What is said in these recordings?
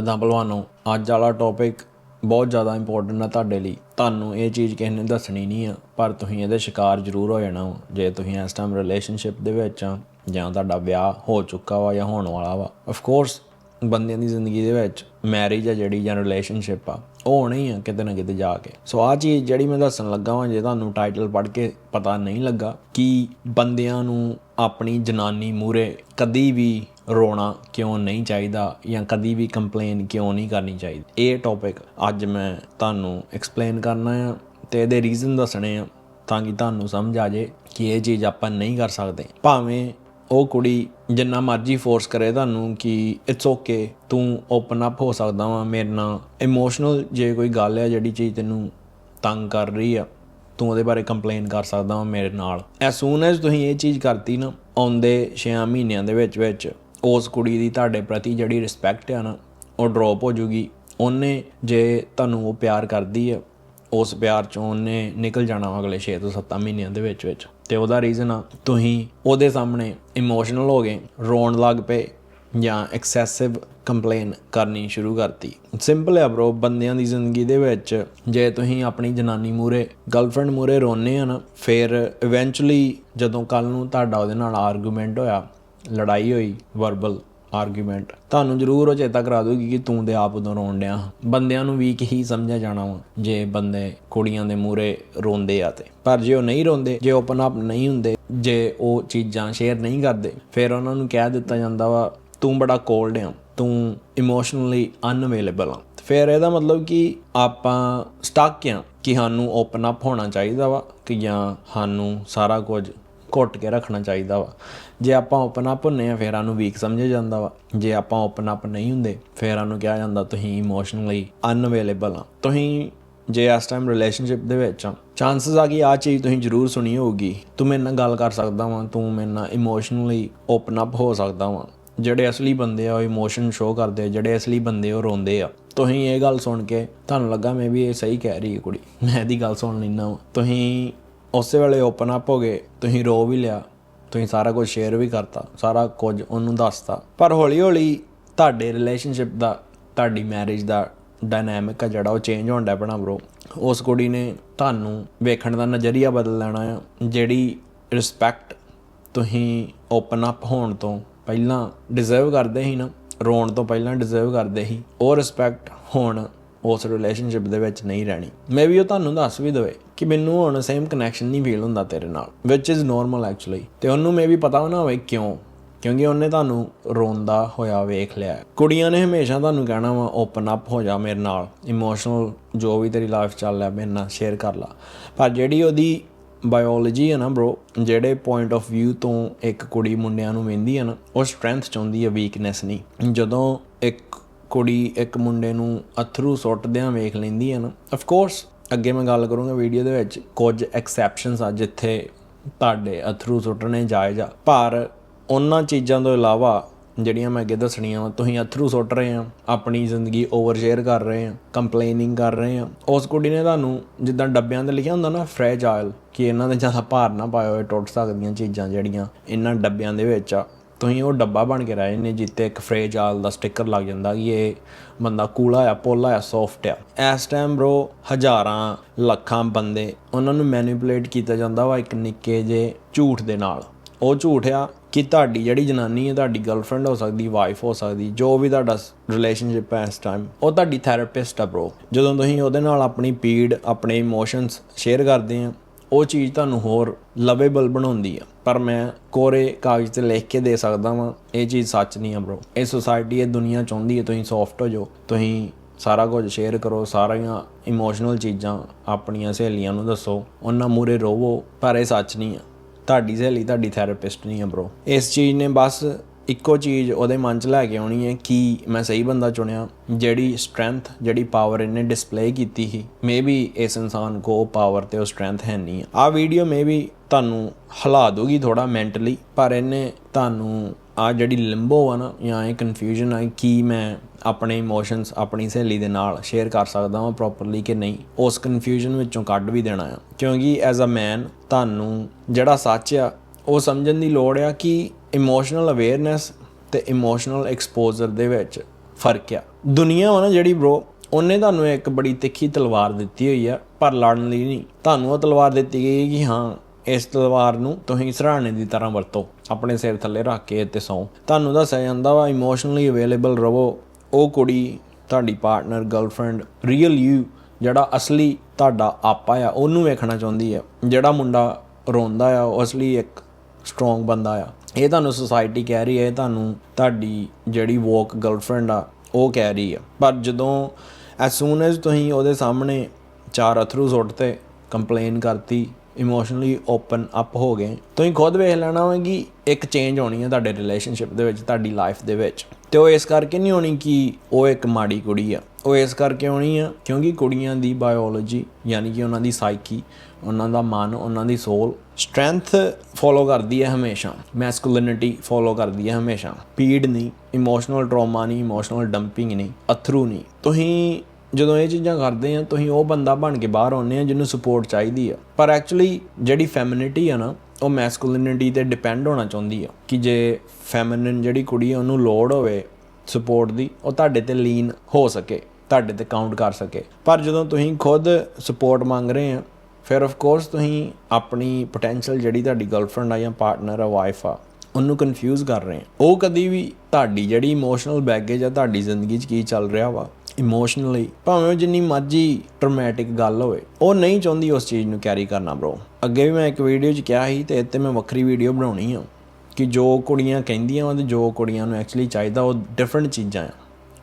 ਕਿਦਾਂ ਭਲਵਾਨੋ ਅੱਜ ਵਾਲਾ ਟੌਪਿਕ ਬਹੁਤ ਜ਼ਿਆਦਾ ਇੰਪੋਰਟੈਂਟ ਆ ਤੁਹਾਡੇ ਲਈ। ਤੁਹਾਨੂੰ ਇਹ ਚੀਜ਼ ਕਿਸੇ ਨੇ ਦੱਸਣੀ ਨਹੀਂ ਆ ਪਰ ਤੁਸੀਂ ਇਹਦੇ ਸ਼ਿਕਾਰ ਜ਼ਰੂਰ ਹੋ ਜਾਣਾ ਵਾ, ਜੇ ਤੁਸੀਂ ਇਸ ਟਾਈਮ ਰਿਲੇਸ਼ਨਸ਼ਿਪ ਦੇ ਵਿੱਚ ਆ ਜਾਂ ਤੁਹਾਡਾ ਵਿਆਹ ਹੋ ਚੁੱਕਾ ਵਾ ਜਾਂ ਹੋਣ ਵਾਲਾ ਵਾ ਆਫ ਕੋਰਸ ਬੰਦਿਆਂ ਦੀ ਜ਼ਿੰਦਗੀ ਦੇ ਵਿੱਚ ਮੈਰਿਜ ਆ ਜਿਹੜੀ ਜਾਂ ਰਿਲੇਸ਼ਨਸ਼ਿਪ ਆ ਉਹ ਹੋਣੀ ਆ ਕਿਤੇ ਨਾ ਕਿਤੇ ਜਾ ਕੇ। ਸੋ ਆ ਚੀਜ਼ ਜਿਹੜੀ ਮੈਂ ਦੱਸਣ ਲੱਗਾ ਵਾਂ ਜੇ ਤੁਹਾਨੂੰ ਟਾਈਟਲ ਪੜ੍ਹ ਕੇ ਪਤਾ ਨਹੀਂ ਲੱਗਾ ਕਿ ਬੰਦਿਆਂ ਨੂੰ ਆਪਣੀ ਜਨਾਨੀ ਮੂਰੇ ਕਦੀ ਵੀ ਰੋਣਾ ਕਿਉਂ ਨਹੀਂ ਚਾਹੀਦਾ ਜਾਂ ਕਦੀ ਵੀ ਕੰਪਲੇਨ ਕਿਉਂ ਨਹੀਂ ਕਰਨੀ ਚਾਹੀਦੀ? ਇਹ ਟੌਪਿਕ ਅੱਜ ਮੈਂ ਤੁਹਾਨੂੰ ਐਕਸਪਲੇਨ ਕਰਨਾ ਆ ਤੇ ਇਹਦੇ ਰੀਜ਼ਨ ਦੱਸਣੇ ਆ ਤਾਂ ਕਿ ਤੁਹਾਨੂੰ ਸਮਝ ਆ ਜੇ ਕਿ ਇਹ ਚੀਜ਼ ਆਪਾਂ ਨਹੀਂ ਕਰ ਸਕਦੇ। ਭਾਵੇਂ ਉਹ ਕੁੜੀ ਜਿੰਨਾ ਮਰਜ਼ੀ ਫੋਰਸ ਕਰੇ ਤੁਹਾਨੂੰ ਕਿ ਇਟਸ ਓਕੇ ਤੂੰ ਓਪਨ ਅਪ ਹੋ ਸਕਦਾ ਵਾਂ, ਮੇਰੇ ਨਾਲ। ਇਮੋਸ਼ਨਲ ਜੇ ਕੋਈ ਗੱਲ ਹੈ ਜਿਹੜੀ ਚੀਜ਼ ਤੈਨੂੰ ਤੰਗ ਕਰ ਰਹੀ ਆ, ਤੂੰ ਉਹਦੇ ਬਾਰੇ ਕੰਪਲੇਨ ਕਰ ਸਕਦਾ ਵਾਂ ਮੇਰੇ ਨਾਲ। ਐਸ ਸੂਨ ਐਸ ਤੁਸੀਂ ਇਹ ਚੀਜ਼ ਕਰਤੀ ਨਾ, ਆਉਂਦੇ 6 ਮਹੀਨਿਆਂ ਦੇ ਵਿੱਚ ਵਿੱਚ ਉਸ ਕੁੜੀ ਦੀ ਤੁਹਾਡੇ ਪ੍ਰਤੀ ਜਿਹੜੀ ਰਿਸਪੈਕਟ ਆ ਨਾ, ਉਹ ਡ੍ਰੌਪ ਹੋ ਜੂਗੀ। ਉਹਨੇ ਜੇ ਤੁਹਾਨੂੰ ਉਹ ਪਿਆਰ ਕਰਦੀ ਹੈ ਉਸ ਪਿਆਰ ਚੋਂ ਉਹਨੇ ਨਿਕਲ ਜਾਣਾ ਵਾ ਅਗਲੇ 6 ਤੋਂ 7 ਮਹੀਨਿਆਂ ਦੇ ਵਿੱਚ ਵਿੱਚ। ਤੇ ਉਹਦਾ ਰੀਜ਼ਨ ਆ, ਤੁਸੀਂ ਉਹਦੇ ਸਾਹਮਣੇ ਇਮੋਸ਼ਨਲ ਹੋ ਗਏ, ਰੋਣ ਲੱਗ ਪਏ ਜਾਂ ਐਕਸੈਸਿਵ ਕੰਪਲੇਨ ਕਰਨੀ ਸ਼ੁਰੂ ਕਰਤੀ। ਸਿੰਪਲ ਹੈ ਬ్రో ਬੰਦਿਆਂ ਦੀ ਜ਼ਿੰਦਗੀ ਦੇ ਵਿੱਚ ਜੇ ਤੁਸੀਂ ਆਪਣੀ ਜਨਾਨੀ ਮੂਰੇ ਗਰਲਫ੍ਰੈਂਡ ਮੂਰੇ ਰੋਨੇ ਆ ਨਾ, ਫਿਰ ਇਵੈਂਚੁਅਲੀ ਜਦੋਂ ਕੱਲ ਨੂੰ ਤੁਹਾਡਾ ਉਹਦੇ ਨਾਲ ਆਰਗੂਮੈਂਟ ਹੋਇਆ ਲੜਾਈ ਹੋਈ ਵਰਬਲ ਆਰਗੂਮੈਂਟ ਤੁਹਾਨੂੰ ਜ਼ਰੂਰ ਉਹ ਚੇਤਾ ਕਰਾ ਦੂਗੀ ਕਿ ਤੂੰ ਤੇ ਆਪ ਉਦੋਂ ਰੋਣ ਡਿਆ। ਬੰਦਿਆਂ ਨੂੰ ਵੀਕ ਹੀ ਸਮਝਿਆ ਜਾਣਾ ਵਾ, ਜੇ ਬੰਦੇ ਕੁੜੀਆਂ ਦੇ ਮੂਰੇ ਰੋਂਦੇ ਆ ਤੇ। ਪਰ ਜੇ ਉਹ ਨਹੀਂ ਰੋਂਦੇ, ਜੇ ਓਪਨ ਅਪ ਨਹੀਂ ਹੁੰਦੇ, ਜੇ ਉਹ ਚੀਜ਼ਾਂ ਸ਼ੇਅਰ ਨਹੀਂ ਕਰਦੇ, ਫਿਰ ਉਹਨਾਂ ਨੂੰ ਕਹਿ ਦਿੱਤਾ ਜਾਂਦਾ ਵਾ, ਤੂੰ ਬੜਾ ਕੋਲਡ ਆ, ਤੂੰ ਇਮੋਸ਼ਨਲੀ ਅਨਅਵੇਲੇਬਲ ਆ। ਫਿਰ ਇਹਦਾ ਮਤਲਬ ਕਿ ਆਪਾਂ ਸਟਕ ਆ ਕਿ ਸਾਨੂੰ ਓਪਨ ਅਪ ਹੋਣਾ ਚਾਹੀਦਾ ਵਾ, ਕਿ ਜਾਂ ਸਾਨੂੰ ਸਾਰਾ ਕੁਝ ਘੁੱਟ ਕੇ ਰੱਖਣਾ ਚਾਹੀਦਾ ਵਾ। ਜੇ ਆਪਾਂ ਓਪਨ ਅਪ ਹੁੰਨੇ ਆ, ਫਿਰ ਸਾਨੂੰ ਵੀਕ ਸਮਝਿਆ ਜਾਂਦਾ ਵਾ। ਜੇ ਆਪਾਂ ਓਪਨ ਅਪ ਨਹੀਂ ਹੁੰਦੇ, ਫਿਰ ਸਾਨੂੰ ਕਿਹਾ ਜਾਂਦਾ, ਤੁਸੀਂ ਇਮੋਸ਼ਨਲੀ ਅਨਅਵੇਲੇਬਲ ਆ। ਤੁਸੀਂ ਜੇ ਇਸ ਟਾਈਮ ਰਿਲੇਸ਼ਨਸ਼ਿਪ ਦੇ ਵਿੱਚ ਆ ਚਾਂਸਸ ਆ ਕਿ ਆ ਚੀਜ਼ ਤੁਸੀਂ ਜ਼ਰੂਰ ਸੁਣੀ ਹੋਊਗੀ। ਤੂੰ ਮੇਰੇ ਨਾਲ ਗੱਲ ਕਰ ਸਕਦਾ ਵਾਂ, ਤੂੰ ਮੇਰੇ ਨਾਲ ਇਮੋਸ਼ਨਲੀ ਓਪਨ ਅਪ ਹੋ ਸਕਦਾ ਵਾਂ। ਜਿਹੜੇ ਅਸਲੀ ਬੰਦੇ ਆ, ਉਹ ਇਮੋਸ਼ਨ ਸ਼ੋ ਕਰਦੇ ਆ, ਜਿਹੜੇ ਅਸਲੀ ਬੰਦੇ ਉਹ ਰੋਂਦੇ ਆ। ਤੁਸੀਂ ਇਹ ਗੱਲ ਸੁਣ ਕੇ ਤੁਹਾਨੂੰ ਲੱਗਾ, ਮੈਂ ਵੀ ਇਹ ਸਹੀ ਕਹਿ ਰਹੀ ਹੈ ਕੁੜੀ। ਮੈਂ ਇਹਦੀ ਗੱਲ ਸੁਣ ਲੈਣਾ ਵਾ। ਤੁਸੀਂ ਉਸੇ ਵੇਲੇ ਓਪਨ ਅਪ ਹੋ ਗਏ, ਤੁਸੀਂ ਰੋ ਵੀ ਲਿਆ, ਤੁਸੀਂ ਸਾਰਾ ਕੁਝ ਸ਼ੇਅਰ ਵੀ ਕਰਤਾ, ਸਾਰਾ ਕੁਝ ਉਹਨੂੰ ਦੱਸਤਾ। ਪਰ ਹੌਲੀ ਹੌਲੀ ਤੁਹਾਡੇ ਰਿਲੇਸ਼ਨਸ਼ਿਪ ਦਾ, ਤੁਹਾਡੀ ਮੈਰਿਜ ਦਾ ਡਾਇਨਾਮਿਕ ਆ ਜਿਹੜਾ, ਉਹ ਚੇਂਜ ਹੋਣ ਡਿਆ ਬਣਾ ਬ్రో ਉਸ ਕੁੜੀ ਨੇ ਤੁਹਾਨੂੰ ਵੇਖਣ ਦਾ ਨਜ਼ਰੀਆ ਬਦਲ ਲੈਣਾ ਆ, ਜਿਹੜੀ ਰਿਸਪੈਕਟ ਤੁਸੀਂ ਓਪਨ ਅਪ ਹੋਣ ਤੋਂ ਪਹਿਲਾਂ ਡਿਜ਼ਰਵ ਕਰਦੇ ਸੀ ਨਾ, ਰੋਣ ਤੋਂ ਪਹਿਲਾਂ ਡਿਜ਼ਰਵ ਕਰਦੇ ਸੀ, ਉਹ ਰਿਸਪੈਕਟ ਹੁਣ ਉਸ ਰਿਲੇਸ਼ਨਸ਼ਿਪ ਦੇ ਵਿੱਚ ਨਹੀਂ ਰਹਿਣੀ। ਮੈਂ ਵੀ ਉਹ ਤੁਹਾਨੂੰ ਦੱਸ ਵੀ ਦਵੇ ਕਿ ਮੈਨੂੰ ਹੁਣ ਸੇਮ ਕਨੈਕਸ਼ਨ ਨਹੀਂ ਫੀਲ ਹੁੰਦਾ ਤੇਰੇ ਨਾਲ ਵਿਚ ਇਜ਼ ਨਾਰਮਲ ਐਕਚੁਅਲੀ ਤੇ ਉਹਨੂੰ ਮੈਂ ਵੀ ਪਤਾ ਨਾ ਹੋਵੇ ਕਿਉਂ, ਕਿਉਂਕਿ ਉਹਨੇ ਤੁਹਾਨੂੰ ਰੋਂਦਾ ਹੋਇਆ ਵੇਖ ਲਿਆ ਕੁੜੀਆਂ ਨੇ ਹਮੇਸ਼ਾ ਤੁਹਾਨੂੰ ਕਹਿਣਾ ਵਾ ਓਪਨ ਅਪ ਹੋ ਜਾ ਮੇਰੇ ਨਾਲ। ਇਮੋਸ਼ਨਲ ਜੋ ਵੀ ਤੇਰੀ ਲਾਈਫ ਚੱਲ ਰਿਹਾ, ਮੇਰੇ ਨਾਲ ਸ਼ੇਅਰ ਕਰ ਲਾ। ਪਰ ਜਿਹੜੀ ਉਹਦੀ ਬਾਇਓਲੋਜੀ ਹੈ ਨਾ ਬ్రో ਜਿਹੜੇ ਪੁਆਇੰਟ ਆਫ View ਤੋਂ ਇੱਕ ਕੁੜੀ ਮੁੰਡਿਆਂ ਨੂੰ ਵੇਂਦੀ ਹੈ ਨਾ, ਉਹ ਸਟਰੈਂਥ ਚਾਹੁੰਦੀ ਹੈ ਵੀਕਨੈਸ ਨਹੀਂ। ਜਦੋਂ ਇੱਕ ਕੁੜੀ ਇੱਕ ਮੁੰਡੇ ਨੂੰ ਅਥਰੂ ਸੁੱਟਦਿਆਂ ਵੇਖ ਲੈਂਦੀ ਹੈ ਨਾ। ਆਫ ਕੋਰਸ ਅੱਗੇ ਮੈਂ ਗੱਲ ਕਰੂੰਗਾ ਵੀਡੀਓ ਦੇ ਵਿੱਚ ਕੁਝ ਐਕਸੈਪਸ਼ਨਸ ਆ ਜਿੱਥੇ ਤੁਹਾਡੇ ਅਥਰੂ ਸੁੱਟਣੇ ਜਾਇਜ਼ ਆ। ਪਰ ਉਹਨਾਂ ਚੀਜ਼ਾਂ ਤੋਂ ਇਲਾਵਾ ਜਿਹੜੀਆਂ ਮੈਂ ਅੱਗੇ ਦੱਸਣੀਆਂ ਵਾ, ਤੁਸੀਂ ਅਥਰੂ ਸੁੱਟ ਰਹੇ ਆ, ਆਪਣੀ ਜ਼ਿੰਦਗੀ ਓਵਰ ਸ਼ੇਅਰ ਕਰ ਰਹੇ ਆ ਕੰਪਲੇਨਿੰਗ ਕਰ ਰਹੇ ਆ। ਉਸ ਕੁੜੀ ਨੇ ਤੁਹਾਨੂੰ ਜਿੱਦਾਂ ਡੱਬਿਆਂ ਤੇ ਲਿਖਿਆ ਹੁੰਦਾ ਨਾ ਫ੍ਰੈਜਾਈਲ ਕਿ ਇਹਨਾਂ ਦੇ ਜ਼ਿਆਦਾ ਭਾਰ ਨਾ ਪਾਇਓ, ਇਹ ਟੁੱਟ ਸਕਦੀਆਂ ਚੀਜ਼ਾਂ ਜਿਹੜੀਆਂ ਇਹਨਾਂ ਡੱਬਿਆਂ ਦੇ ਵਿੱਚ ਆ। ਤੁਸੀਂ ਉਹ ਡੱਬਾ ਬਣ ਕੇ ਰਹਿ ਜਾਂਦੇ ਜਿੱਤੇ ਇੱਕ ਫਰੇਜ ਆਲ ਦਾ ਸਟicker ਲੱਗ ਜਾਂਦਾ ਕਿ ਇਹ ਬੰਦਾ ਕੂਲਾ ਆ, ਪੋਲਾ ਆ ਸੌਫਟ ਆ। ਇਸ ਟਾਈਮ ਬ్రో ਹਜ਼ਾਰਾਂ ਲੱਖਾਂ ਬੰਦੇ ਉਹਨਾਂ ਨੂੰ ਮੈਨੀਪੂਲੇਟ ਕੀਤਾ ਜਾਂਦਾ ਵਾ ਇੱਕ ਨਿੱਕੇ ਜੇ ਝੂਠ ਦੇ ਨਾਲ। ਉਹ ਝੂਠ ਆ ਕਿ ਤੁਹਾਡੀ ਜਿਹੜੀ ਜਨਾਨੀ ਹੈ ਤੁਹਾਡੀ ਗਰਲਫ੍ਰੈਂਡ ਹੋ ਸਕਦੀ ਵਾਈਫ ਹੋ ਸਕਦੀ, ਜੋ ਵੀ ਤੁਹਾਡਾ ਰਿਲੇਸ਼ਨਸ਼ਿਪ ਹੈ ਇਸ ਟਾਈਮ ਉਹ ਤੁਹਾਡੀ ਥੈਰੇਪਿਸਟ ਆ bro ਜਦੋਂ ਤੁਸੀਂ ਉਹਦੇ ਨਾਲ ਆਪਣੀ ਪੀੜ, ਆਪਣੇ ਇਮੋਸ਼ਨਸ ਸ਼ੇਅਰ ਕਰਦੇ ਆ ਉਹ ਚੀਜ਼ ਤੁਹਾਨੂੰ ਹੋਰ ਲਵੇਬਲ ਬਣਾਉਂਦੀ ਆ। ਪਰ ਮੈਂ ਕੋਰੇ ਕਾਗਜ਼ ਤੇ ਲਿਖ ਕੇ ਦੇ ਸਕਦਾ ਵਾਂ, ਇਹ ਚੀਜ਼ ਸੱਚ ਨਹੀਂ ਆ bro ਇਹ ਸੋਸਾਇਟੀ ਇਹ ਦੁਨੀਆ ਚਾਹੁੰਦੀ ਹੈ ਤੁਸੀਂ ਸੌਫਟ ਹੋ ਜਾਓ, ਤੁਸੀਂ ਸਾਰਾ ਕੁਝ ਸ਼ੇਅਰ ਕਰੋ, ਸਾਰੀਆਂ ਇਮੋਸ਼ਨਲ ਚੀਜ਼ਾਂ ਆਪਣੀਆਂ ਸਹੇਲੀਆਂ ਨੂੰ ਦੱਸੋ, ਉਹਨਾਂ ਮੂਰੇ ਰੋਵੋ, ਪਰ ਇਹ ਸੱਚ ਨਹੀਂ ਆ। ਤੁਹਾਡੀ ਸਹੇਲੀ, ਤੁਹਾਡੀ ਥੈਰੇਪਿਸਟ ਨਹੀਂ ਹੈ bro ਇਸ ਚੀਜ਼ ਨੇ ਬਸ ਇੱਕੋ ਚੀਜ਼ ਉਹਦੇ ਮਨ 'ਚ ਲੈ ਕੇ ਆਉਣੀ ਹੈ ਕਿ ਮੈਂ ਸਹੀ ਬੰਦਾ ਚੁਣਿਆ, ਜਿਹੜੀ ਸਟਰੈਂਥ ਜਿਹੜੀ ਪਾਵਰ ਇਹਨੇ ਡਿਸਪਲੇ ਕੀਤੀ ਸੀ ਮੇਬੀ ਇਸ ਇਨਸਾਨ ਕੋ ਪਾਵਰ ਤੇ ਉਹ ਸਟਰੈਂਥ ਹੈ ਨਹੀਂ। ਆ ਵੀਡੀਓ ਮੇਬੀ ਤੁਹਾਨੂੰ ਹਿਲਾ ਦੂਗੀ ਥੋੜਾ ਮੈਂਟਲੀ ਪਰ ਇਹਨੇ ਤੁਹਾਨੂੰ ਆ ਜਿਹੜੀ ਲਿੰਬੋ ਆ ਨਾ, ਜਾਂ ਇਹ ਕਨਫਿਊਜ਼ਨ ਆ ਕਿ ਮੈਂ ਆਪਣੇ ਇਮੋਸ਼ਨਸ ਆਪਣੀ ਸਹੇਲੀ ਦੇ ਨਾਲ ਸ਼ੇਅਰ ਕਰ ਸਕਦਾ ਹਾਂ ਪ੍ਰੋਪਰਲੀ ਕਿ ਨਹੀਂ, ਉਸ ਕਨਫਿਊਜ਼ਨ ਵਿੱਚੋਂ ਕੱਢ ਵੀ ਦੇਣਾ ਆ। ਕਿਉਂਕਿ ਐਜ਼ ਅ ਮੈਨ ਤੁਹਾਨੂੰ ਜਿਹੜਾ ਸੱਚ ਆ ਉਹ ਸਮਝਣ ਦੀ ਲੋੜ ਆ ਕਿ ਇਮੋਸ਼ਨਲ ਅਵੇਅਰਨੈਸ ਤੇ ਇਮੋਸ਼ਨਲ ਐਕਸਪੋਜ਼ਰ ਦੇ ਵਿੱਚ ਫ਼ਰਕ ਆ। ਦੁਨੀਆ ਵਾ ਨਾ ਜਿਹੜੀ ਬ్రో ਉਹਨੇ ਤੁਹਾਨੂੰ ਇੱਕ ਬੜੀ ਤਿੱਖੀ ਤਲਵਾਰ ਦਿੱਤੀ ਹੋਈ ਆ, ਪਰ ਲੜਨ ਲਈ ਨਹੀਂ। ਤੁਹਾਨੂੰ ਉਹ ਤਲਵਾਰ ਦਿੱਤੀ ਗਈ ਕਿ ਹਾਂ, ਇਸ ਤਲਵਾਰ ਨੂੰ ਤੁਸੀਂ ਸਰਾਣੇ ਦੀ ਤਰ੍ਹਾਂ ਵਰਤੋ, ਆਪਣੇ ਸਿਰ ਥੱਲੇ ਰੱਖ ਕੇ ਤੇ ਸੌ। ਤੁਹਾਨੂੰ ਦੱਸਿਆ ਜਾਂਦਾ ਵਾ ਇਮੋਸ਼ਨਲੀ ਅਵੇਲੇਬਲ ਰਹੋ। ਉਹ ਕੁੜੀ, ਤੁਹਾਡੀ ਪਾਰਟਨਰ ਗਰਲਫ੍ਰੈਂਡ ਰੀਅਲ ਯੂ ਜਿਹੜਾ ਅਸਲੀ ਤੁਹਾਡਾ ਆਪਾ ਆ, ਉਹਨੂੰ ਵੇਖਣਾ ਚਾਹੁੰਦੀ ਆ। ਜਿਹੜਾ ਮੁੰਡਾ ਰੋਂਦਾ ਆ, ਉਹ ਅਸਲੀ ਇੱਕ ਸਟਰੋਂਗ ਬੰਦਾ ਆ। ਇਹ ਤੁਹਾਨੂੰ ਸੁਸਾਇਟੀ ਕਹਿ ਰਹੀ ਹੈ ਇਹ ਤੁਹਾਨੂੰ ਤੁਹਾਡੀ ਜਿਹੜੀ ਵੋਕ ਗਰਲਫ੍ਰੈਂਡ ਆ, ਉਹ ਕਹਿ ਰਹੀ ਆ। ਪਰ ਜਦੋਂ ਐਸ ਸੂਨ ਐਸ ਤੁਸੀਂ ਉਹਦੇ ਸਾਹਮਣੇ ਚਾਰ ਅਥਰੂ ਸੁੱਟਤੇ ਕੰਪਲੇਨ ਕਰਤੀ ਇਮੋਸ਼ਨਲੀ ਓਪਨ ਅਪ ਹੋ ਗਏ, ਤੁਸੀਂ ਖੁਦ ਵੇਖ ਲੈਣਾ ਵਾ ਕਿ ਇੱਕ ਚੇਂਜ ਹੋਣੀ ਹੈ ਤੁਹਾਡੇ ਰਿਲੇਸ਼ਨਸ਼ਿਪ ਦੇ ਵਿੱਚ, ਤੁਹਾਡੀ ਲਾਈਫ ਦੇ ਵਿੱਚ। ਤੇ ਉਹ ਇਸ ਕਰਕੇ ਨਹੀਂ ਹੋਣੀ ਕਿ ਉਹ ਇੱਕ ਮਾੜੀ ਕੁੜੀ ਆ। ਉਹ ਇਸ ਕਰਕੇ ਹੋਣੀ ਆ ਕਿਉਂਕਿ ਕੁੜੀਆਂ ਦੀ ਬਾਇਓਲੋਜੀ ਯਾਨੀ ਕਿ ਉਹਨਾਂ ਦੀ ਸਾਈਕੀ ਉਹਨਾਂ ਦਾ ਮਨ, ਉਹਨਾਂ ਦੀ ਸੋਲ ਸਟਰੈਂਥ ਫੋਲੋ ਕਰਦੀ ਹੈ ਹਮੇਸ਼ਾ। ਮੈਸਕੂਲਿਨਿਟੀ ਫੋਲੋ ਕਰਦੀ ਹੈ ਹਮੇਸ਼ਾ। ਪੀੜ ਨਹੀਂ ਇਮੋਸ਼ਨਲ ਟਰਾਮਾ ਨਹੀਂ ਇਮੋਸ਼ਨਲ ਡੰਪਿੰਗ ਨਹੀਂ, ਅਥਰੂ ਨਹੀਂ। ਤੁਸੀਂ ਜਦੋਂ ਇਹ ਚੀਜ਼ਾਂ ਕਰਦੇ ਆ, ਤੁਸੀਂ ਉਹ ਬੰਦਾ ਬਣ ਕੇ ਬਾਹਰ ਆਉਂਦੇ ਆ ਜਿਹਨੂੰ ਸਪੋਰਟ ਚਾਹੀਦੀ ਆ। ਪਰ ਐਕਚੁਅਲੀ ਜਿਹੜੀ ਫੈਮਿਨਿਟੀ ਆ ਨਾ, ਉਹ ਮੈਸਕੂਲਿਨਿਟੀ ਤੇ ਡਿਪੈਂਡ ਹੋਣਾ ਚਾਹੁੰਦੀ ਆ ਕਿ ਜੇ ਫੈਮਿਨਿਨ ਜਿਹੜੀ ਕੁੜੀ ਆ, ਉਹਨੂੰ ਲੋੜ ਹੋਵੇ ਸਪੋਰਟ ਦੀ, ਉਹ ਤੁਹਾਡੇ ਤੇ ਲੀਨ ਹੋ ਸਕੇ, ਤੁਹਾਡੇ ਤੇ ਕਾਊਂਟ ਕਰ ਸਕੇ। ਪਰ ਜਦੋਂ ਤੁਸੀਂ ਖੁਦ ਸਪੋਰਟ ਮੰਗ ਰਹੇ ਆ ਫਿਰ ਆਫ ਕੋਰਸ ਤੁਸੀਂ ਆਪਣੀ ਪੋਟੈਂਸ਼ੀਅਲ ਜਿਹੜੀ ਤੁਹਾਡੀ ਗਰਲਫ੍ਰੈਂਡ ਆ ਜਾਂ ਪਾਰਟਨਰ ਆ ਵਾਈਫ ਆ, ਉਹਨੂੰ ਕਨਫਿਊਜ਼ ਕਰ ਰਹੇ ਆ। ਉਹ ਕਦੀ ਵੀ ਤੁਹਾਡੀ ਜਿਹੜੀ ਇਮੋਸ਼ਨਲ ਬੈਗੇਜ ਆ, ਤੁਹਾਡੀ ਜ਼ਿੰਦਗੀ 'ਚ ਕੀ ਚੱਲ ਰਿਹਾ ਵਾ ਇਮੋਸ਼ਨਲੀ ਭਾਵੇਂ ਉਹ ਜਿੰਨੀ ਮਰਜ਼ੀ ਟਰਮੈਟਿਕ ਗੱਲ ਹੋਵੇ, ਉਹ ਨਹੀਂ ਚਾਹੁੰਦੀ ਉਸ ਚੀਜ਼ ਨੂੰ ਕੈਰੀ ਕਰਨਾ ਬ్రో ਅੱਗੇ ਵੀ ਮੈਂ ਇੱਕ ਵੀਡੀਓ 'ਚ ਕਿਹਾ ਸੀ ਤੇ ਇੱਥੇ ਮੈਂ ਵੱਖਰੀ ਵੀਡੀਓ ਬਣਾਉਣੀ ਆ ਕਿ ਜੋ ਕੁੜੀਆਂ ਕਹਿੰਦੀਆਂ ਵਾ ਤੇ ਜੋ ਕੁੜੀਆਂ ਨੂੰ ਐਕਚੁਅਲੀ ਚਾਹੀਦਾ, ਉਹ ਡਿਫਰੈਂਟ ਚੀਜ਼ਾਂ ਆ।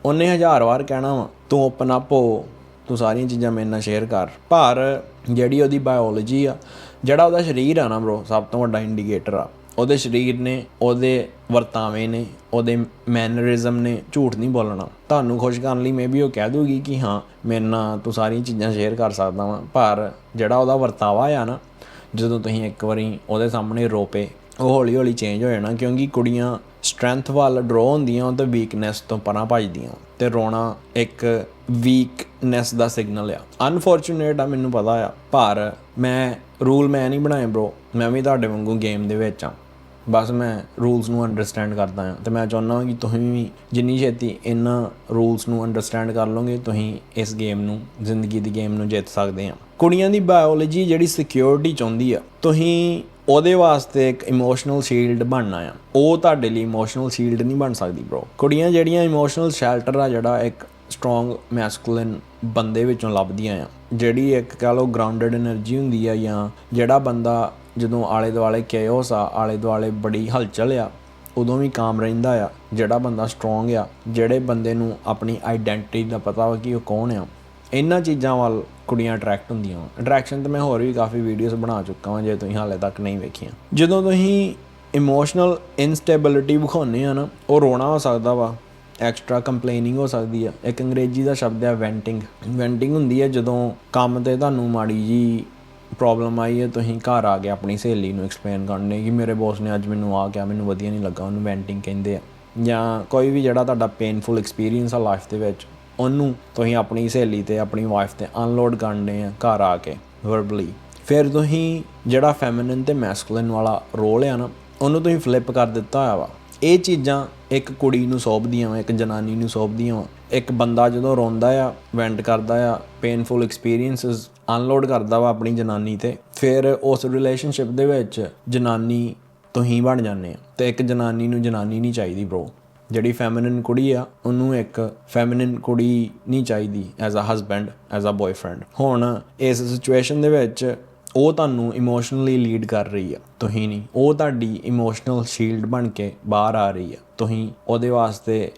ਉਹਨੇ ਹਜ਼ਾਰ ਵਾਰ ਕਹਿਣਾ ਵਾ, ਤੂੰ ਓਪਨ ਅਪ ਹੋ ਤੂੰ ਸਾਰੀਆਂ ਚੀਜ਼ਾਂ ਮੇਰੇ ਨਾਲ ਸ਼ੇਅਰ ਕਰ। ਪਰ ਜਿਹੜੀ ਉਹਦੀ ਬਾਇਓਲੋਜੀ ਆ, ਜਿਹੜਾ ਉਹਦਾ ਸਰੀਰ ਆ ਨਾ ਬ్రో ਸਭ ਤੋਂ ਵੱਡਾ ਇੰਡੀਕੇਟਰ ਆ। ਉਹਦੇ ਸਰੀਰ ਨੇ, ਉਹਦੇ ਵਰਤਾਵੇਂ ਨੇ, ਉਹਦੇ ਮੈਨਰਿਜ਼ਮ ਨੇ ਝੂਠ ਨਹੀਂ ਬੋਲਣਾ। ਤੁਹਾਨੂੰ ਖੁਸ਼ ਕਰਨ ਲਈ ਮੇਬੀ ਉਹ ਕਹਿ ਦੂਗੀ ਕਿ ਹਾਂ, ਮੇਰੇ ਨਾਲ ਤੂੰ ਸਾਰੀਆਂ ਚੀਜ਼ਾਂ ਸ਼ੇਅਰ ਕਰ ਸਕਦਾ ਵਾਂ। ਪਰ ਜਿਹੜਾ ਉਹਦਾ ਵਰਤਾਵਾ ਆ ਨਾ, ਜਦੋਂ ਤੁਸੀਂ ਇੱਕ ਵਾਰੀ ਉਹਦੇ ਸਾਹਮਣੇ ਰੋਪੇ, ਉਹ ਹੌਲੀ ਹੌਲੀ ਚੇਂਜ ਹੋ ਜਾਣਾ, ਕਿਉਂਕਿ ਕੁੜੀਆਂ ਸਟਰੈਂਥ ਵੱਲ ਡਰੋ ਹੁੰਦੀਆਂ ਤੇ ਵੀਕਨੈਸ ਤੋਂ ਪਰਾਂ ਭੱਜਦੀਆਂ ਤੇ ਰੋਣਾ ਇੱਕ ਵੀਕਨੈਸ ਦਾ ਸਿਗਨਲ ਆ। ਅਨਫੋਰਚੂਨੇਟ ਆ, ਮੈਨੂੰ ਪਤਾ ਆ। ਪਰ ਮੈਂ ਰੂਲ ਮੈਂ ਨਹੀਂ ਬਣਾਏ ਬ్రో ਮੈਂ ਵੀ ਤੁਹਾਡੇ ਵਾਂਗੂ ਗੇਮ ਦੇ ਵਿੱਚ ਆ। ਬਸ ਮੈਂ ਰੂਲਸ ਨੂੰ ਅੰਡਰਸਟੈਂਡ ਕਰਦਾ ਹਾਂ ਤੇ ਮੈਂ ਚਾਹੁੰਦਾ ਹਾਂ ਕਿ ਤੁਸੀਂ ਵੀ ਜਿੰਨੀ ਛੇਤੀ ਇਹਨਾਂ ਰੂਲਸ ਨੂੰ ਅੰਡਰਸਟੈਂਡ ਕਰ ਲਓਗੇ, ਤੁਸੀਂ ਇਸ ਗੇਮ ਨੂੰ, ਜ਼ਿੰਦਗੀ ਦੀ ਗੇਮ ਨੂੰ ਜਿੱਤ ਸਕਦੇ ਆ। ਕੁੜੀਆਂ ਦੀ ਬਾਇਓਲੋਜੀ ਜਿਹੜੀ ਸਿਕਿਉਰਿਟੀ ਚਾਹੁੰਦੀ ਆ, ਤੁਸੀਂ ਉਹਦੇ ਵਾਸਤੇ ਇੱਕ ਇਮੋਸ਼ਨਲ ਸ਼ੀਲਡ ਬਣਨਾ ਆ। ਉਹ ਤੁਹਾਡੇ ਲਈ ਇਮੋਸ਼ਨਲ ਸ਼ੀਲਡ ਨਹੀਂ ਬਣ ਸਕਦੀ ਬ్రో ਕੁੜੀਆਂ ਜਿਹੜੀਆਂ ਇਮੋਸ਼ਨਲ ਸ਼ੈਲਟਰ ਆ, ਜਿਹੜਾ ਇੱਕ ਸਟਰੋਂਗ ਮੈਸਕੂਲਿਨ ਬੰਦੇ ਵਿੱਚੋਂ ਲੱਭਦੀਆਂ ਆ। ਜਿਹੜੀ ਇੱਕ ਕਹ ਲਓ ਗਰਾਊਂਡਡ એનર્ਜੀ ਹੁੰਦੀ ਆ ਜਾਂ ਜਿਹੜਾ ਬੰਦਾ ਜਦੋਂ ਆਲੇ ਦੁਆਲੇ ਕੇਓਸ ਆ, ਆਲੇ ਦੁਆਲੇ ਬੜੀ ਹਲਚਲ ਆ, ਉਦੋਂ ਵੀ ਕਾਮ ਰਹਿੰਦਾ ਆ। ਜਿਹੜਾ ਬੰਦਾ ਸਟਰੋਂਗ ਆ, ਜਿਹੜੇ ਬੰਦੇ ਨੂੰ ਆਪਣੀ ਆਇਡੈਂਟੀਟੀ ਦਾ ਪਤਾ ਵਾ ਕਿ ਉਹ ਕੌਣ ਆ ਇਹਨਾਂ ਚੀਜ਼ਾਂ ਵੱਲ ਕੁੜੀਆਂ ਅਟਰੈਕਟ ਹੁੰਦੀਆਂ ਅਟਰੈਕਸ਼ਨ ਤੇ ਮੈਂ ਹੋਰ ਵੀ ਕਾਫੀ ਵੀਡੀਓਜ਼ ਬਣਾ ਚੁੱਕਾ ਹਾਂ ਜੇ ਤੁਸੀਂ ਹਾਲੇ ਤੱਕ ਨਹੀਂ ਵੇਖੀਆਂ। ਜਦੋਂ ਤੁਸੀਂ ਇਮੋਸ਼ਨਲ ਇਨਸਟੇਬਿਲਿਟੀ ਵਿਖਾਉਂਦੇ ਆ ਨਾ, ਉਹ ਰੋਣਾ ਹੋ ਸਕਦਾ ਵਾ ਐਕਸਟਰਾ ਕੰਪਲੇਨਿੰਗ ਹੋ ਸਕਦੀ ਆ। ਇੱਕ ਅੰਗਰੇਜ਼ੀ ਦਾ ਸ਼ਬਦ ਹੈ ਵੈਂਟਿੰਗ ਵੈਂਟਿੰਗ ਹੁੰਦੀ ਹੈ ਜਦੋਂ ਕੰਮ ਤੇ ਤੁਹਾਨੂੰ ਮਾੜੀ ਜੀ ਪ੍ਰੋਬਲਮ ਆਈ ਹੈ ਤੁਸੀਂ ਘਰ ਆ ਕੇ ਆਪਣੀ ਸਹੇਲੀ ਨੂੰ ਐਕਸਪਲੇਨ ਕਰਨੇ ਕਿ ਮੇਰੇ ਬੌਸ ਨੇ ਅੱਜ ਮੈਨੂੰ ਆ ਕਿਹਾ, ਮੈਨੂੰ ਵਧੀਆ ਨਹੀਂ ਲੱਗਾ, ਉਹਨੂੰ ਵੈਂਟਿੰਗ ਕਹਿੰਦੇ ਆ। ਜਾਂ ਕੋਈ ਵੀ ਜਿਹੜਾ ਤੁਹਾਡਾ ਪੇਨਫੁਲ ਐਕਸਪੀਰੀਅੰਸ ਆ ਲਾਈਫ ਦੇ ਵਿੱਚ ਉਹਨੂੰ ਤੁਸੀਂ ਆਪਣੀ ਸਹੇਲੀ ਤੇ ਆਪਣੀ ਵਾਈਫ ਤੇ ਅਨਲੋਡ ਕਰਨੇ ਆ ਘਰ ਆ ਕੇ ਵਰਬਲੀ ਫਿਰ ਤੁਸੀਂ ਜਿਹੜਾ ਫੈਮਿਨਿਨ ਤੇ ਮੈਸਕੂਲਿਨ ਵਾਲਾ ਰੋਲ ਆ ਨਾ, ਉਹਨੂੰ ਤੁਸੀਂ ਫਲਿੱਪ ਕਰ ਦਿੱਤਾ ਹੋਇਆ ਵਾ। ਇਹ ਚੀਜ਼ਾਂ ਇੱਕ ਕੁੜੀ ਨੂੰ ਸੌਂਪਦੀਆਂ ਵਾ, ਇੱਕ ਜਨਾਨੀ ਨੂੰ ਸੌਂਪਦੀਆਂ ਵਾ। ਇੱਕ ਬੰਦਾ ਜਦੋਂ ਰੋਂਦਾ ਆ ਵੈਂਟ ਕਰਦਾ ਆ ਪੇਨਫੁਲ ਐਕਸਪੀਰੀਐਂਸਸ ਅਨਲੋਡ ਕਰਦਾ ਵਾ ਆਪਣੀ ਜਨਾਨੀ ਤੇ, ਫਿਰ ਉਸ ਰਿਲੇਸ਼ਨਸ਼ਿਪ ਦੇ ਵਿੱਚ ਜਨਾਨੀ ਤੁਸੀਂ ਬਣ ਜਾਂਦੇ ਆ। ਤੇ ਇੱਕ ਜਨਾਨੀ ਨੂੰ ਜਨਾਨੀ ਨਹੀਂ ਚਾਹੀਦੀ ਬ్రో ਜਿਹੜੀ ਫੈਮਿਨਿਨ ਕੁੜੀ ਆ, ਉਹਨੂੰ ਇੱਕ ਫੈਮਿਨਿਨ ਕੁੜੀ ਨਹੀਂ ਚਾਹੀਦੀ as a husband as a boyfriend ਹੁਣ ਇਸ ਸਿਚੁਏਸ਼ਨ ਦੇ ਵਿੱਚ ਉਹ ਤੁਹਾਨੂੰ ਇਮੋਸ਼ਨਲੀ ਲੀਡ ਕਰ ਰਹੀ ਆ, ਤੁਸੀਂ ਨਹੀਂ। ਉਹ ਤੁਹਾਡੀ ਇਮੋਸ਼ਨਲ ਸ਼ੀਲਡ ਬਣ ਕੇ ਬਾਹਰ ਆ ਰਹੀ ਆ, ਤੁਸੀਂ ਉਹਦੇ ਵਾਸਤੇ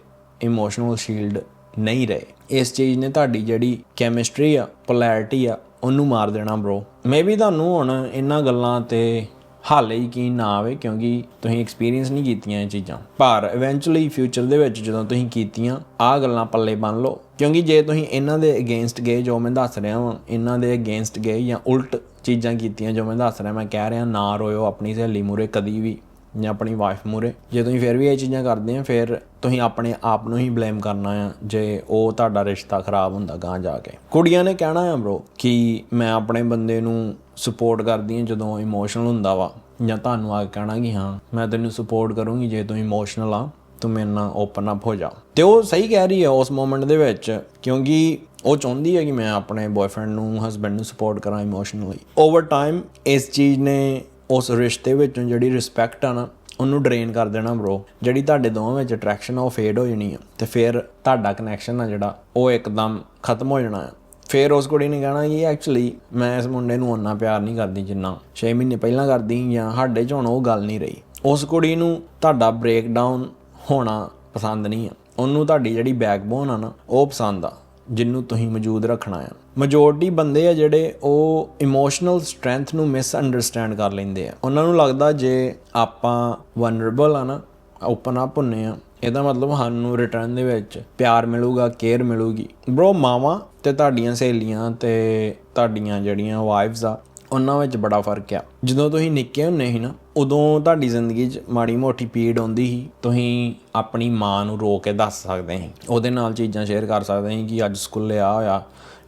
ਇਮੋਸ਼ਨਲ ਸ਼ੀਲਡ ਨਹੀਂ ਰਹੇ। ਇਸ ਚੀਜ਼ ਨੇ ਤੁਹਾਡੀ ਜਿਹੜੀ ਕੈਮਿਸਟਰੀ ਆ ਪੋਲੈਰਿਟੀ ਆ, ਉਹਨੂੰ ਮਾਰ ਦੇਣਾ ਬ్రో ਮੇਬੀ ਤੁਹਾਨੂੰ ਹੁਣ ਇਹਨਾਂ ਗੱਲਾਂ ਤੇ ਹਾਲੇ ਯਕੀਨ ਨਾ ਆਵੇ, ਕਿਉਂਕਿ ਤੁਸੀਂ ਐਕਸਪੀਰੀਅੰਸ ਨਹੀਂ ਕੀਤੀਆਂ ਇਹ ਚੀਜ਼ਾਂ। ਪਰ ਇਵੈਂਚੁਅਲੀ ਫਿਊਚਰ ਦੇ ਵਿੱਚ ਜਦੋਂ ਤੁਸੀਂ ਕੀਤੀਆਂ, ਆਹ ਗੱਲਾਂ ਪੱਲੇ ਬੰਨ ਲਓ। ਕਿਉਂਕਿ ਜੇ ਤੁਸੀਂ ਇਹਨਾਂ ਦੇ ਅਗੇਂਸਟ ਗਏ, ਜੋ ਮੈਂ ਦੱਸ ਰਿਹਾ ਹਾਂ ਇਹਨਾਂ ਦੇ ਅਗੇਂਸਟ ਗਏ ਜਾਂ ਉਲਟ ਚੀਜ਼ਾਂ ਕੀਤੀਆਂ ਜੋ ਮੈਂ ਦੱਸ ਰਿਹਾ, ਮੈਂ ਕਹਿ ਰਿਹਾ ਨਾ ਰੋਇਓ ਆਪਣੀ ਸਹੇਲੀ ਮੂਰੇ ਕਦੀ ਵੀ। ਜਾਂ ਆਪਣੀ ਵਾਈਫ ਮੂਰੇ ਜੇ ਤੁਸੀਂ ਫਿਰ ਵੀ ਇਹ ਚੀਜ਼ਾਂ ਕਰਦੇ ਆ, ਫਿਰ ਤੁਸੀਂ ਆਪਣੇ ਆਪ ਨੂੰ ਹੀ ਬਲੇਮ ਕਰਨਾ ਆ, ਜੇ ਉਹ ਤੁਹਾਡਾ ਰਿਸ਼ਤਾ ਖਰਾਬ ਹੁੰਦਾ ਗਾਂ ਜਾ ਕੇ। ਕੁੜੀਆਂ ਨੇ ਕਹਿਣਾ ਆ ਬ్రో ਕਿ ਮੈਂ ਆਪਣੇ ਬੰਦੇ ਨੂੰ ਸਪੋਰਟ ਕਰਦੀ ਹਾਂ ਜਦੋਂ ਇਮੋਸ਼ਨਲ ਹੁੰਦਾ ਵਾ। ਜਾਂ ਤੁਹਾਨੂੰ ਆ ਕੇ ਕਹਿਣਾ ਕਿ ਹਾਂ, ਮੈਂ ਤੈਨੂੰ ਸਪੋਰਟ ਕਰੂੰਗੀ ਜੇ ਤੂੰ ਇਮੋਸ਼ਨਲ ਆ, ਤੂੰ ਮੇਰੇ ਨਾਲ ਓਪਨ ਅਪ ਹੋ ਜਾ। ਤੇ ਉਹ ਸਹੀ ਕਹਿ ਰਹੀ ਹੈ ਉਸ ਮੂਮੈਂਟ ਦੇ ਵਿੱਚ, ਕਿਉਂਕਿ ਉਹ ਚਾਹੁੰਦੀ ਹੈ ਕਿ ਮੈਂ ਆਪਣੇ ਬॉयਫ੍ਰੈਂਡ ਨੂੰ ਹਸਬੰਡ ਨੂੰ ਸਪੋਰਟ ਕਰਾਂ ਇਮੋਸ਼ਨਲੀ ਓਵਰ ਟਾਈਮ ਇਸ ਚੀਜ਼ ਨੇ ਉਸ ਰਿਸ਼ਤੇ ਵਿੱਚੋਂ ਜਿਹੜੀ ਰਿਸਪੈਕਟ ਆ ਨਾ, ਉਹਨੂੰ ਡਰੇਨ ਕਰ ਦੇਣਾ ਬ్రో ਜਿਹੜੀ ਤੁਹਾਡੇ ਦੋਵਾਂ ਵਿੱਚ ਅਟਰੈਕਸ਼ਨ ਆ, ਉਹ ਫੇਡ ਹੋ ਜਾਣੀ ਆ। ਤੇ ਫਿਰ ਤੁਹਾਡਾ ਕਨੈਕਸ਼ਨ ਆ ਜਿਹੜਾ, ਉਹ ਇੱਕਦਮ ਖਤਮ ਹੋ ਜਾਣਾ ਆ। ਫਿਰ ਉਸ ਕੁੜੀ ਨੇ ਕਹਿਣਾ ਕਿ ਐਕਚੁਅਲੀ ਮੈਂ ਇਸ ਮੁੰਡੇ ਨੂੰ ਓਨਾ ਪਿਆਰ ਨਹੀਂ ਕਰਦੀ ਜਿੰਨਾ 6 ਮਹੀਨੇ ਪਹਿਲਾਂ ਕਰਦੀ ਜਾਂ ਸਾਡੇ 'ਚ ਹੁਣ ਉਹ ਗੱਲ ਨਹੀਂ ਰਹੀ। ਉਸ ਕੁੜੀ ਨੂੰ ਤੁਹਾਡਾ ਬ੍ਰੇਕਡਾਊਨ ਹੋਣਾ ਪਸੰਦ ਨਹੀਂ ਆ। ਉਹਨੂੰ ਤੁਹਾਡੀ ਜਿਹੜੀ ਬੈਕਬੋਨ ਆ ਨਾ, ਉਹ ਪਸੰਦ ਆ ਜਿਹਨੂੰ ਤੁਸੀਂ ਮੌਜੂਦ ਰੱਖਣਾ ਆ। ਮੈਜੋਰਟੀ ਬੰਦੇ ਆ ਜਿਹੜੇ ਉਹ ਇਮੋਸ਼ਨਲ ਸਟਰੈਂਥ ਨੂੰ ਮਿਸ ਅੰਡਰਸਟੈਂਡ ਕਰ ਲੈਂਦੇ ਆ। ਉਹਨਾਂ ਨੂੰ ਲੱਗਦਾ ਜੇ ਆਪਾਂ ਵਨਰੇਬਲ ਆ ਨਾ ਓਪਨ ਅਪ ਹੁੰਨੇ ਆ, ਇਹਦਾ ਮਤਲਬ ਸਾਨੂੰ ਰਿਟਰਨ ਦੇ ਵਿੱਚ ਪਿਆਰ ਮਿਲੂਗਾ ਕੇਅਰ ਮਿਲੂਗੀ। ਬ్రో ਮਾਵਾ ਤੇ ਤੁਹਾਡੀਆਂ ਸਹੇਲੀਆਂ ਤੇ ਤੁਹਾਡੀਆਂ ਜਿਹੜੀਆਂ ਵਾਈਫਸ ਆ, ਉਹਨਾਂ ਵਿੱਚ ਬੜਾ ਫ਼ਰਕ ਆ। ਜਦੋਂ ਤੁਸੀਂ ਨਿੱਕੇ ਹੁੰਨੇ ਸੀ ਨਾ, ਉਦੋਂ ਤੁਹਾਡੀ ਜ਼ਿੰਦਗੀ 'ਚ ਮਾੜੀ ਮੋਟੀ ਪੀੜ ਆਉਂਦੀ ਸੀ। ਤੁਸੀਂ ਆਪਣੀ ਮਾਂ ਨੂੰ ਰੋ ਕੇ ਦੱਸ ਸਕਦੇ ਸੀ। ਉਹਦੇ ਨਾਲ ਚੀਜ਼ਾਂ ਸ਼ੇਅਰ ਕਰ ਸਕਦੇ ਸੀ ਕਿ ਅੱਜ ਸਕੂਲੇ ਆ ਹੋਇਆ।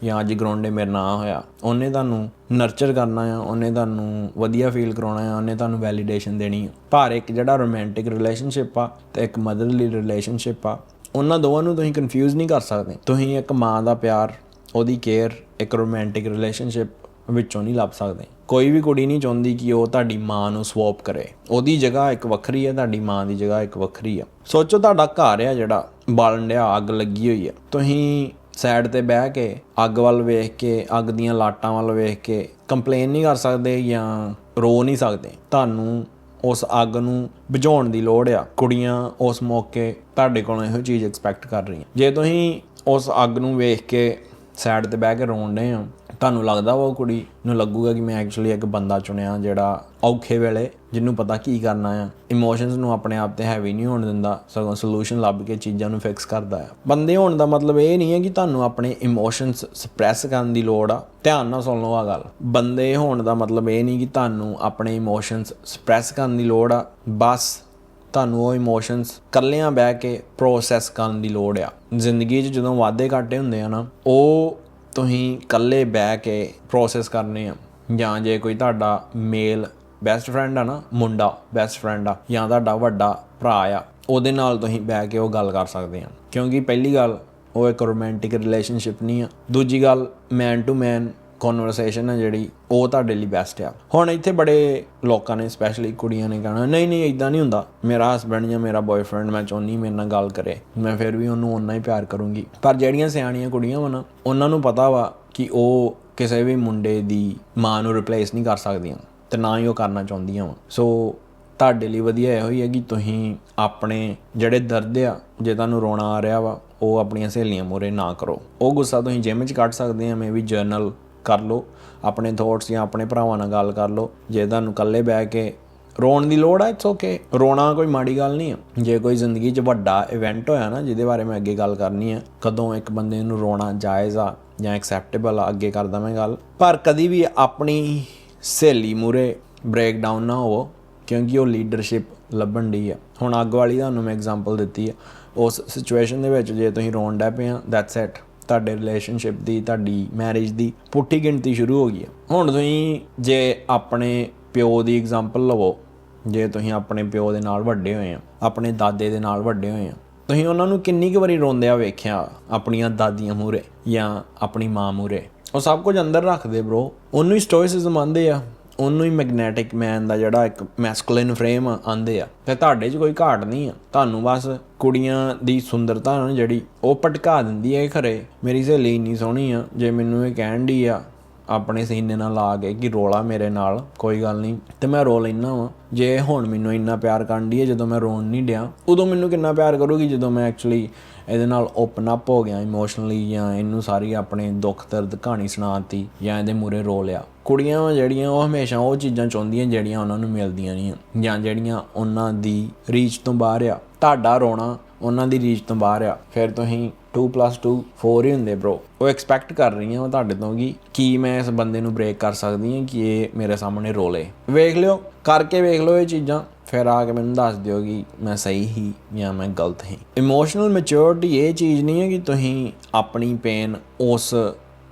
ਜਾਂ ਅੱਜ ਗਰਾਉਂਡੇ ਮੇਰੇ ਨਾਲ ਆਹ ਹੋਇਆ, ਉਹਨੇ ਤੁਹਾਨੂੰ ਨਰਚਰ ਕਰਨਾ ਆ, ਉਹਨੇ ਤੁਹਾਨੂੰ ਵਧੀਆ ਫੀਲ ਕਰਾਉਣਾ ਆ, ਉਹਨੇ ਤੁਹਾਨੂੰ ਵੈਲੀਡੇਸ਼ਨ ਦੇਣੀ ਆ। ਪਰ ਇੱਕ ਜਿਹੜਾ ਰੋਮਾਂਟਿਕ ਰਿਲੇਸ਼ਨਸ਼ਿਪ ਆ ਤੇ ਇੱਕ ਮਦਰਲੀ ਰਿਲੇਸ਼ਨਸ਼ਿਪ ਆ, ਉਹਨਾਂ ਦੋਵਾਂ ਨੂੰ ਤੁਸੀਂ ਕਨਫਿਊਜ਼ ਨਹੀਂ ਕਰ ਸਕਦੇ। ਤੁਸੀਂ ਇੱਕ ਮਾਂ ਦਾ ਪਿਆਰ, ਉਹਦੀ ਕੇਅਰ ਇੱਕ ਰੋਮਾਂਟਿਕ ਰਿਲੇਸ਼ਨਸ਼ਿਪ ਵਿੱਚੋਂ ਨਹੀਂ ਲੱਭ ਸਕਦੇ। ਕੋਈ ਵੀ ਕੁੜੀ ਨਹੀਂ ਚਾਹੁੰਦੀ ਕਿ ਉਹ ਤੁਹਾਡੀ ਮਾਂ ਨੂੰ ਸਵਾਪ ਕਰੇ। ਉਹਦੀ ਜਗ੍ਹਾ ਇੱਕ ਵੱਖਰੀ ਹੈ ਤੁਹਾਡੀ ਮਾਂ ਦੀ ਜਗ੍ਹਾ ਇੱਕ ਵੱਖਰੀ ਆ। ਸੋਚੋ ਤੁਹਾਡਾ ਘਰ ਆ ਜਿਹੜਾ, ਬਾਲਣ ਡਿਆ, ਅੱਗ ਲੱਗੀ ਹੋਈ ਆ। ਤੁਸੀਂ ਸਾਈਡ ਤੇ ਬਹਿ ਕੇ, ਅੱਗ ਵੱਲ ਵੇਖ ਕੇ, ਅੱਗ ਦੀਆਂ ਲਾਟਾਂ ਵੱਲ ਵੇਖ ਕੇ ਕੰਪਲੇਨ ਨਹੀਂ ਕਰ ਸਕਦੇ ਜਾਂ ਰੋ ਨਹੀਂ ਸਕਦੇ। ਤੁਹਾਨੂੰ ਉਸ ਅੱਗ ਨੂੰ ਬੁਝਾਉਣ ਦੀ ਲੋੜ ਆ। ਕੁੜੀਆਂ ਉਸ ਮੌਕੇ ਤੁਹਾਡੇ ਕੋਲੋਂ ਇਹੋ ਚੀਜ਼ ਐਕਸਪੈਕਟ ਕਰ ਰਹੀਆਂ। ਜੇ ਤੁਸੀਂ ਉਸ ਅੱਗ ਨੂੰ ਵੇਖ ਕੇ ਸਾਈਡ ਤੇ ਬਹਿ ਕੇ ਰੋਣ ਡਏ ਹੋ ਤੁਹਾਨੂੰ ਲੱਗਦਾ ਵਾ ਉਹ ਕੁੜੀ ਨੂੰ ਲੱਗੂਗਾ ਕਿ ਮੈਂ ਐਕਚੁਅਲੀ ਇੱਕ ਬੰਦਾ ਚੁਣਿਆ ਜਿਹੜਾ ਔਖੇ ਵੇਲੇ ਜਿਹਨੂੰ ਪਤਾ ਕੀ ਕਰਨਾ ਆ? ਇਮੋਸ਼ਨਸ ਨੂੰ ਆਪਣੇ ਆਪ ਤੇ ਹੈਵੀ ਨਹੀਂ ਹੋਣ ਦਿੰਦਾ, ਸਗੋਂ ਸੋਲੂਸ਼ਨ ਲੱਭ ਕੇ ਚੀਜ਼ਾਂ ਨੂੰ ਫਿਕਸ ਕਰਦਾ ਆ। ਬੰਦੇ ਹੋਣ ਦਾ ਮਤਲਬ ਇਹ ਨਹੀਂ ਹੈ ਕਿ ਤੁਹਾਨੂੰ ਆਪਣੇ ਇਮੋਸ਼ਨਸ ਸਪਰੈਸ ਕਰਨ ਦੀ ਲੋੜ ਆ। ਧਿਆਨ ਨਾਲ ਸੁਣ ਲਓ ਆ ਗੱਲ। ਬੰਦੇ ਹੋਣ ਦਾ ਮਤਲਬ ਇਹ ਨਹੀਂ ਕਿ ਤੁਹਾਨੂੰ ਆਪਣੇ ਇਮੋਸ਼ਨਸ ਸਪਰੈਸ ਕਰਨ ਦੀ ਲੋੜ ਆ। ਬਸ ਤੁਹਾਨੂੰ ਉਹ ਇਮੋਸ਼ਨਸ ਕੱਲਿਆਂ ਬਹਿ ਕੇ ਪ੍ਰੋਸੈਸ ਕਰਨ ਦੀ ਲੋੜ ਆ। ਜ਼ਿੰਦਗੀ 'ਚ ਜਦੋਂ ਵਾਅਦੇ ਘਾਟੇ ਹੁੰਦੇ ਆ ਨਾ, ਉਹ ਤੁਸੀਂ ਇਕੱਲੇ ਬਹਿ ਕੇ ਪ੍ਰੋਸੈਸ ਕਰਨੇ ਆ। ਜਾਂ ਜੇ ਕੋਈ ਤੁਹਾਡਾ ਮੇਲ ਬੈਸਟ ਫਰੈਂਡ ਆ ਨਾ, ਮੁੰਡਾ ਬੈਸਟ ਫਰੈਂਡ ਆ, ਜਾਂ ਤੁਹਾਡਾ ਵੱਡਾ ਭਰਾ ਆ, ਉਹਦੇ ਨਾਲ ਤੁਸੀਂ ਬਹਿ ਕੇ ਉਹ ਗੱਲ ਕਰ ਸਕਦੇ ਆ। ਕਿਉਂਕਿ ਪਹਿਲੀ ਗੱਲ, ਉਹ ਇੱਕ ਰੋਮਾਂਟਿਕ ਰਿਲੇਸ਼ਨਸ਼ਿਪ ਨਹੀਂ ਆ। ਦੂਜੀ ਗੱਲ ਮੈਨ ਟੂ ਮੈਨ ਕਨਵਰਸੇਸ਼ਨ ਹੈ ਜਿਹੜੀ ਉਹ ਤੁਹਾਡੇ ਲਈ ਬੈਸਟ ਆ। ਹੁਣ ਇੱਥੇ ਬੜੇ ਲੋਕਾਂ ਨੇ ਸਪੈਸ਼ਲੀ ਕੁੜੀਆਂ ਨੇ ਕਹਿਣਾ, ਨਹੀਂ ਨਹੀਂ ਇਦਾਂ ਨਹੀਂ ਹੁੰਦਾ। ਮੇਰਾ ਹਸਬੰਡ ਜਾਂ ਮੇਰਾ ਬॉयਫ੍ਰੈਂਡ ਮੈਂ ਚਾਹੁੰਦੀ ਮੇਰੇ ਨਾਲ ਗੱਲ ਕਰੇ। ਮੈਂ ਫਿਰ ਵੀ ਉਹਨੂੰ ਓਨਾ ਹੀ ਪਿਆਰ ਕਰੂੰਗੀ। ਪਰ ਜਿਹੜੀਆਂ ਸਿਆਣੀਆਂ ਕੁੜੀਆਂ ਵਾ ਨਾ, ਉਹਨਾਂ ਨੂੰ ਪਤਾ ਵਾ ਕਿ ਉਹ ਕਿਸੇ ਵੀ ਮੁੰਡੇ ਦੀ ਮਾਂ ਨੂੰ ਰਿਪਲੇਸ ਨਹੀਂ ਕਰ ਸਕਦੀਆਂ ਤੇ ਨਾ ਹੀ ਉਹ ਕਰਨਾ ਚਾਹੁੰਦੀਆਂ ਵਾ। ਸੋ ਤੁਹਾਡੇ ਲਈ ਵਧੀਆ ਇਹੋ ਹੀ ਹੈ ਕਿ ਤੁਸੀਂ ਆਪਣੇ ਜਿਹੜੇ ਦਰਦ ਆ, ਜੇ ਤੁਹਾਨੂੰ ਰੋਣਾ ਆ ਰਿਹਾ ਵਾ, ਉਹ ਆਪਣੀਆਂ ਸਹੇਲੀਆਂ ਮੋਰੇ ਨਾ ਕਰੋ। ਉਹ ਗੁੱਸਾ ਤੁਸੀਂ ਜਿਮ 'ਚ ਕੱਢ ਸਕਦੇ ਆ ਮੈਂ ਵੀ ਜਰਨਲ ਕਰ ਲਓ, ਆਪਣੇ ਥੋਟਸ ਜਾਂ ਆਪਣੇ ਭਰਾਵਾਂ ਨਾਲ ਗੱਲ ਕਰ ਲਓ, ਜੇ ਤੁਹਾਨੂੰ ਇਕੱਲੇ ਬਹਿ ਕੇ ਰੋਣ ਦੀ ਲੋੜ ਆ ਇਟਸ ਓਕੇ ਰੋਣਾ ਕੋਈ ਮਾੜੀ ਗੱਲ ਨਹੀਂ ਹੈ ਜੇ ਕੋਈ ਜ਼ਿੰਦਗੀ 'ਚ ਵੱਡਾ ਇਵੈਂਟ ਹੋਇਆ ਨਾ, ਜਿਹਦੇ ਬਾਰੇ ਮੈਂ ਅੱਗੇ ਗੱਲ ਕਰਨੀ ਹੈ ਕਦੋਂ ਇੱਕ ਬੰਦੇ ਨੂੰ ਰੋਣਾ ਜਾਇਜ਼ ਆ ਜਾਂ ਐਕਸੈਪਟੇਬਲ ਆ, ਅੱਗੇ ਕਰਦਾ ਮੈਂ ਗੱਲ। ਪਰ ਕਦੀ ਵੀ ਆਪਣੀ ਸਹੇਲੀ ਮੂਰੇ ਬ੍ਰੇਕ ਡਾਊਨ ਨਾ ਹੋਵੋ, ਕਿਉਂਕਿ ਉਹ ਲੀਡਰਸ਼ਿਪ ਲੱਭਣ ਦੀ ਆ। ਹੁਣ ਅੱਗ ਵਾਲੀ ਤੁਹਾਨੂੰ ਮੈਂ ਐਗਜ਼ਾਮਪਲ ਦਿੱਤੀ ਆ। ਉਸ ਸਿਚੁਏਸ਼ਨ ਦੇ ਵਿੱਚ ਜੇ ਤੁਸੀਂ ਰੋਣ ਡੈ ਪਏ ਆ ਦੈਟਸ ਇਟ ਤੁਹਾਡੇ ਰਿਲੇਸ਼ਨਸ਼ਿਪ ਦੀ, ਤੁਹਾਡੀ ਮੈਰਿਜ ਦੀ ਪੁੱਠੀ ਗਿਣਤੀ ਸ਼ੁਰੂ ਹੋ ਗਈ ਆ। ਹੁਣ ਤੁਸੀਂ ਜੇ ਆਪਣੇ ਪਿਓ ਦੀ ਐਗਜ਼ਾਮਪਲ ਲਵੋ, ਜੇ ਤੁਸੀਂ ਆਪਣੇ ਪਿਓ ਦੇ ਨਾਲ ਵੱਡੇ ਹੋਏ ਆ, ਆਪਣੇ ਦਾਦੇ ਦੇ ਨਾਲ ਵੱਡੇ ਹੋਏ ਆ, ਤੁਸੀਂ ਉਹਨਾਂ ਨੂੰ ਕਿੰਨੀ ਕੁ ਵਾਰੀ ਰੋਂਦਿਆਂ ਵੇਖਿਆ ਆਪਣੀਆਂ ਦਾਦੀਆਂ ਮੂਰੇ ਜਾਂ ਆਪਣੀ ਮਾਂ ਮੂਰੇ ਉਹ ਸਭ ਕੁਝ ਅੰਦਰ ਰੱਖਦੇ ਬ్రో ਉਹਨੂੰ ਹੀ ਸਟੋਇਸਿਜ਼ਮ ਆਂਦੇ ਆ। ਉਹਨੂੰ ਹੀ ਮੈਗਨੈਟਿਕ ਮੈਨ ਦਾ ਜਿਹੜਾ ਇੱਕ ਮੈਸਕੂਲਿਨ ਫਰੇਮ ਆਂਦੇ ਆ। ਤੇ ਤੁਹਾਡੇ 'ਚ ਕੋਈ ਘਾਟ ਨਹੀਂ ਆ। ਤੁਹਾਨੂੰ ਬਸ ਕੁੜੀਆਂ ਦੀ ਸੁੰਦਰਤਾ ਨਾ ਜਿਹੜੀ ਉਹ ਪਟਕਾ ਦਿੰਦੀ ਹੈ ਖਰੇ ਮੇਰੀ ਸਹੇਲੀ ਇੰਨੀ ਸੋਹਣੀ ਆ, ਜੇ ਮੈਨੂੰ ਇਹ ਕਹਿਣ ਦੀ ਆ ਆਪਣੇ ਸੀਨੇ ਨਾਲ ਲਾ ਕੇ ਕਿ ਰੋਲਾ ਮੇਰੇ ਨਾਲ ਕੋਈ ਗੱਲ ਨਹੀਂ। ਤੇ ਮੈਂ ਰੋ ਲੈਣਾ ਵਾਂ। ਜੇ ਹੁਣ ਮੈਨੂੰ ਇੰਨਾ ਪਿਆਰ ਕਰਨ ਦੀ ਹੈ ਜਦੋਂ ਮੈਂ ਰੋਣ ਨਹੀਂ ਡਿਆ ਉਦੋਂ ਮੈਨੂੰ ਕਿੰਨਾ ਪਿਆਰ ਕਰੂਗੀ ਜਦੋਂ ਮੈਂ ਐਕਚੁਅਲੀ ਇਹਦੇ ਨਾਲ ਓਪਨ ਅਪ ਹੋ ਗਿਆ ਇਮੋਸ਼ਨਲੀ ਜਾਂ ਇਹਨੂੰ ਸਾਰੀ ਆਪਣੇ ਦੁੱਖ ਦਰਦ ਕਹਾਣੀ ਸੁਣਾਤੀ ਜਾਂ ਇਹਦੇ ਮੂਰੇ ਰੋ ਲਿਆ। ਕੁੜੀਆਂ ਵਾ ਜਿਹੜੀਆਂ ਉਹ ਹਮੇਸ਼ਾ ਉਹ ਚੀਜ਼ਾਂ ਚਾਹੁੰਦੀਆਂ ਜਿਹੜੀਆਂ ਉਹਨਾਂ ਨੂੰ ਮਿਲਦੀਆਂ ਨਹੀਂ ਆ, ਜਾਂ ਜਿਹੜੀਆਂ ਉਹਨਾਂ ਦੀ ਰੀਚ ਤੋਂ ਬਾਹਰ ਆ। ਤੁਹਾਡਾ ਰੋਣਾ ਉਹਨਾਂ ਦੀ ਰੀਚ ਤੋਂ ਬਾਹਰ ਆ। ਫਿਰ ਤੁਸੀਂ 2 2 4 ਹੀ ਹੁੰਦੇ ਬ్రో ਉਹ ਐਕਸਪੈਕਟ ਕਰ ਰਹੀਆਂ ਵਾ ਤੁਹਾਡੇ ਤੋਂ ਕਿ ਕੀ ਮੈਂ ਇਸ ਬੰਦੇ ਨੂੰ ਬ੍ਰੇਕ ਕਰ ਸਕਦੀ ਹਾਂ, ਕਿ ਇਹ ਮੇਰੇ ਸਾਹਮਣੇ ਰੋਲੇ। ਵੇਖ ਲਿਓ, ਕਰਕੇ ਵੇਖ ਲਓ ਇਹ ਚੀਜ਼ਾਂ, ਫਿਰ ਆ ਕੇ ਮੈਨੂੰ ਦੱਸ ਦਿਓ ਕਿ ਮੈਂ ਸਹੀ ਹੀ ਜਾਂ ਮੈਂ ਗਲਤ ਹੀ। ਇਮੋਸ਼ਨਲ ਮੈਚੁਰਿਟੀ ਇਹ ਚੀਜ਼ ਨਹੀਂ ਹੈ ਕਿ ਤੁਸੀਂ ਆਪਣੀ ਪੇਨ ਉਸ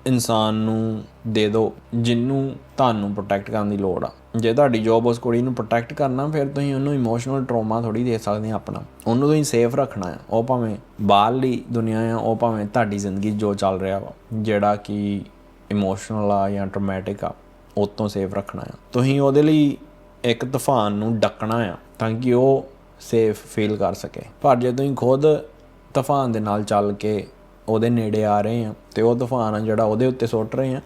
ਇਨਸਾਨ ਨੂੰ ਦੇ ਦਿਓ ਜਿਹਨੂੰ ਤੁਹਾਨੂੰ ਪ੍ਰੋਟੈਕਟ ਕਰਨ ਦੀ ਲੋੜ ਆ। ਜੇ ਤੁਹਾਡੀ ਜੌਬ ਉਸ ਕੁੜੀ ਨੂੰ ਪ੍ਰੋਟੈਕਟ ਕਰਨਾ, ਫਿਰ ਤੁਸੀਂ ਉਹਨੂੰ ਇਮੋਸ਼ਨਲ ਟਰੋਮਾ ਥੋੜੀ ਦੇ ਸਕਦੇ ਆ ਆਪਣਾ। ਉਹਨੂੰ ਤੁਸੀਂ ਸੇਫ ਰੱਖਣਾ ਆ। ਉਹ ਭਾਵੇਂ ਬਾਹਰਲੀ ਦੁਨੀਆ ਆ, ਉਹ ਭਾਵੇਂ ਤੁਹਾਡੀ ਜ਼ਿੰਦਗੀ ਜੋ ਚੱਲ ਰਿਹਾ ਵਾ, ਜਿਹੜਾ ਕਿ ਇਮੋਸ਼ਨਲ ਆ ਜਾਂ ਟਰਮੈਟਿਕ ਆ ਉਹ ਤੋਂ ਸੇਫ ਰੱਖਣਾ ਆ। ਤੁਸੀਂ ਉਹਦੇ ਲਈ ਇੱਕ ਤੂਫਾਨ ਨੂੰ ਡੱਕਣਾ ਆ, ਤਾਂ ਕਿ ਉਹ ਸੇਫ ਫੀਲ ਕਰ ਸਕੇ। ਪਰ ਜੇ ਤੁਸੀਂ ਖੁਦ ਤੂਫਾਨ ਦੇ ਨਾਲ ਚੱਲ ਕੇ ਉਹਦੇ ਨੇੜੇ ਆ ਰਹੇ ਆ, ਤੇ ਉਹ ਤੂਫਾਨ ਆ ਜਿਹੜਾ ਉਹਦੇ ਉੱਤੇ ਸੁੱਟ ਰਹੇ ਆ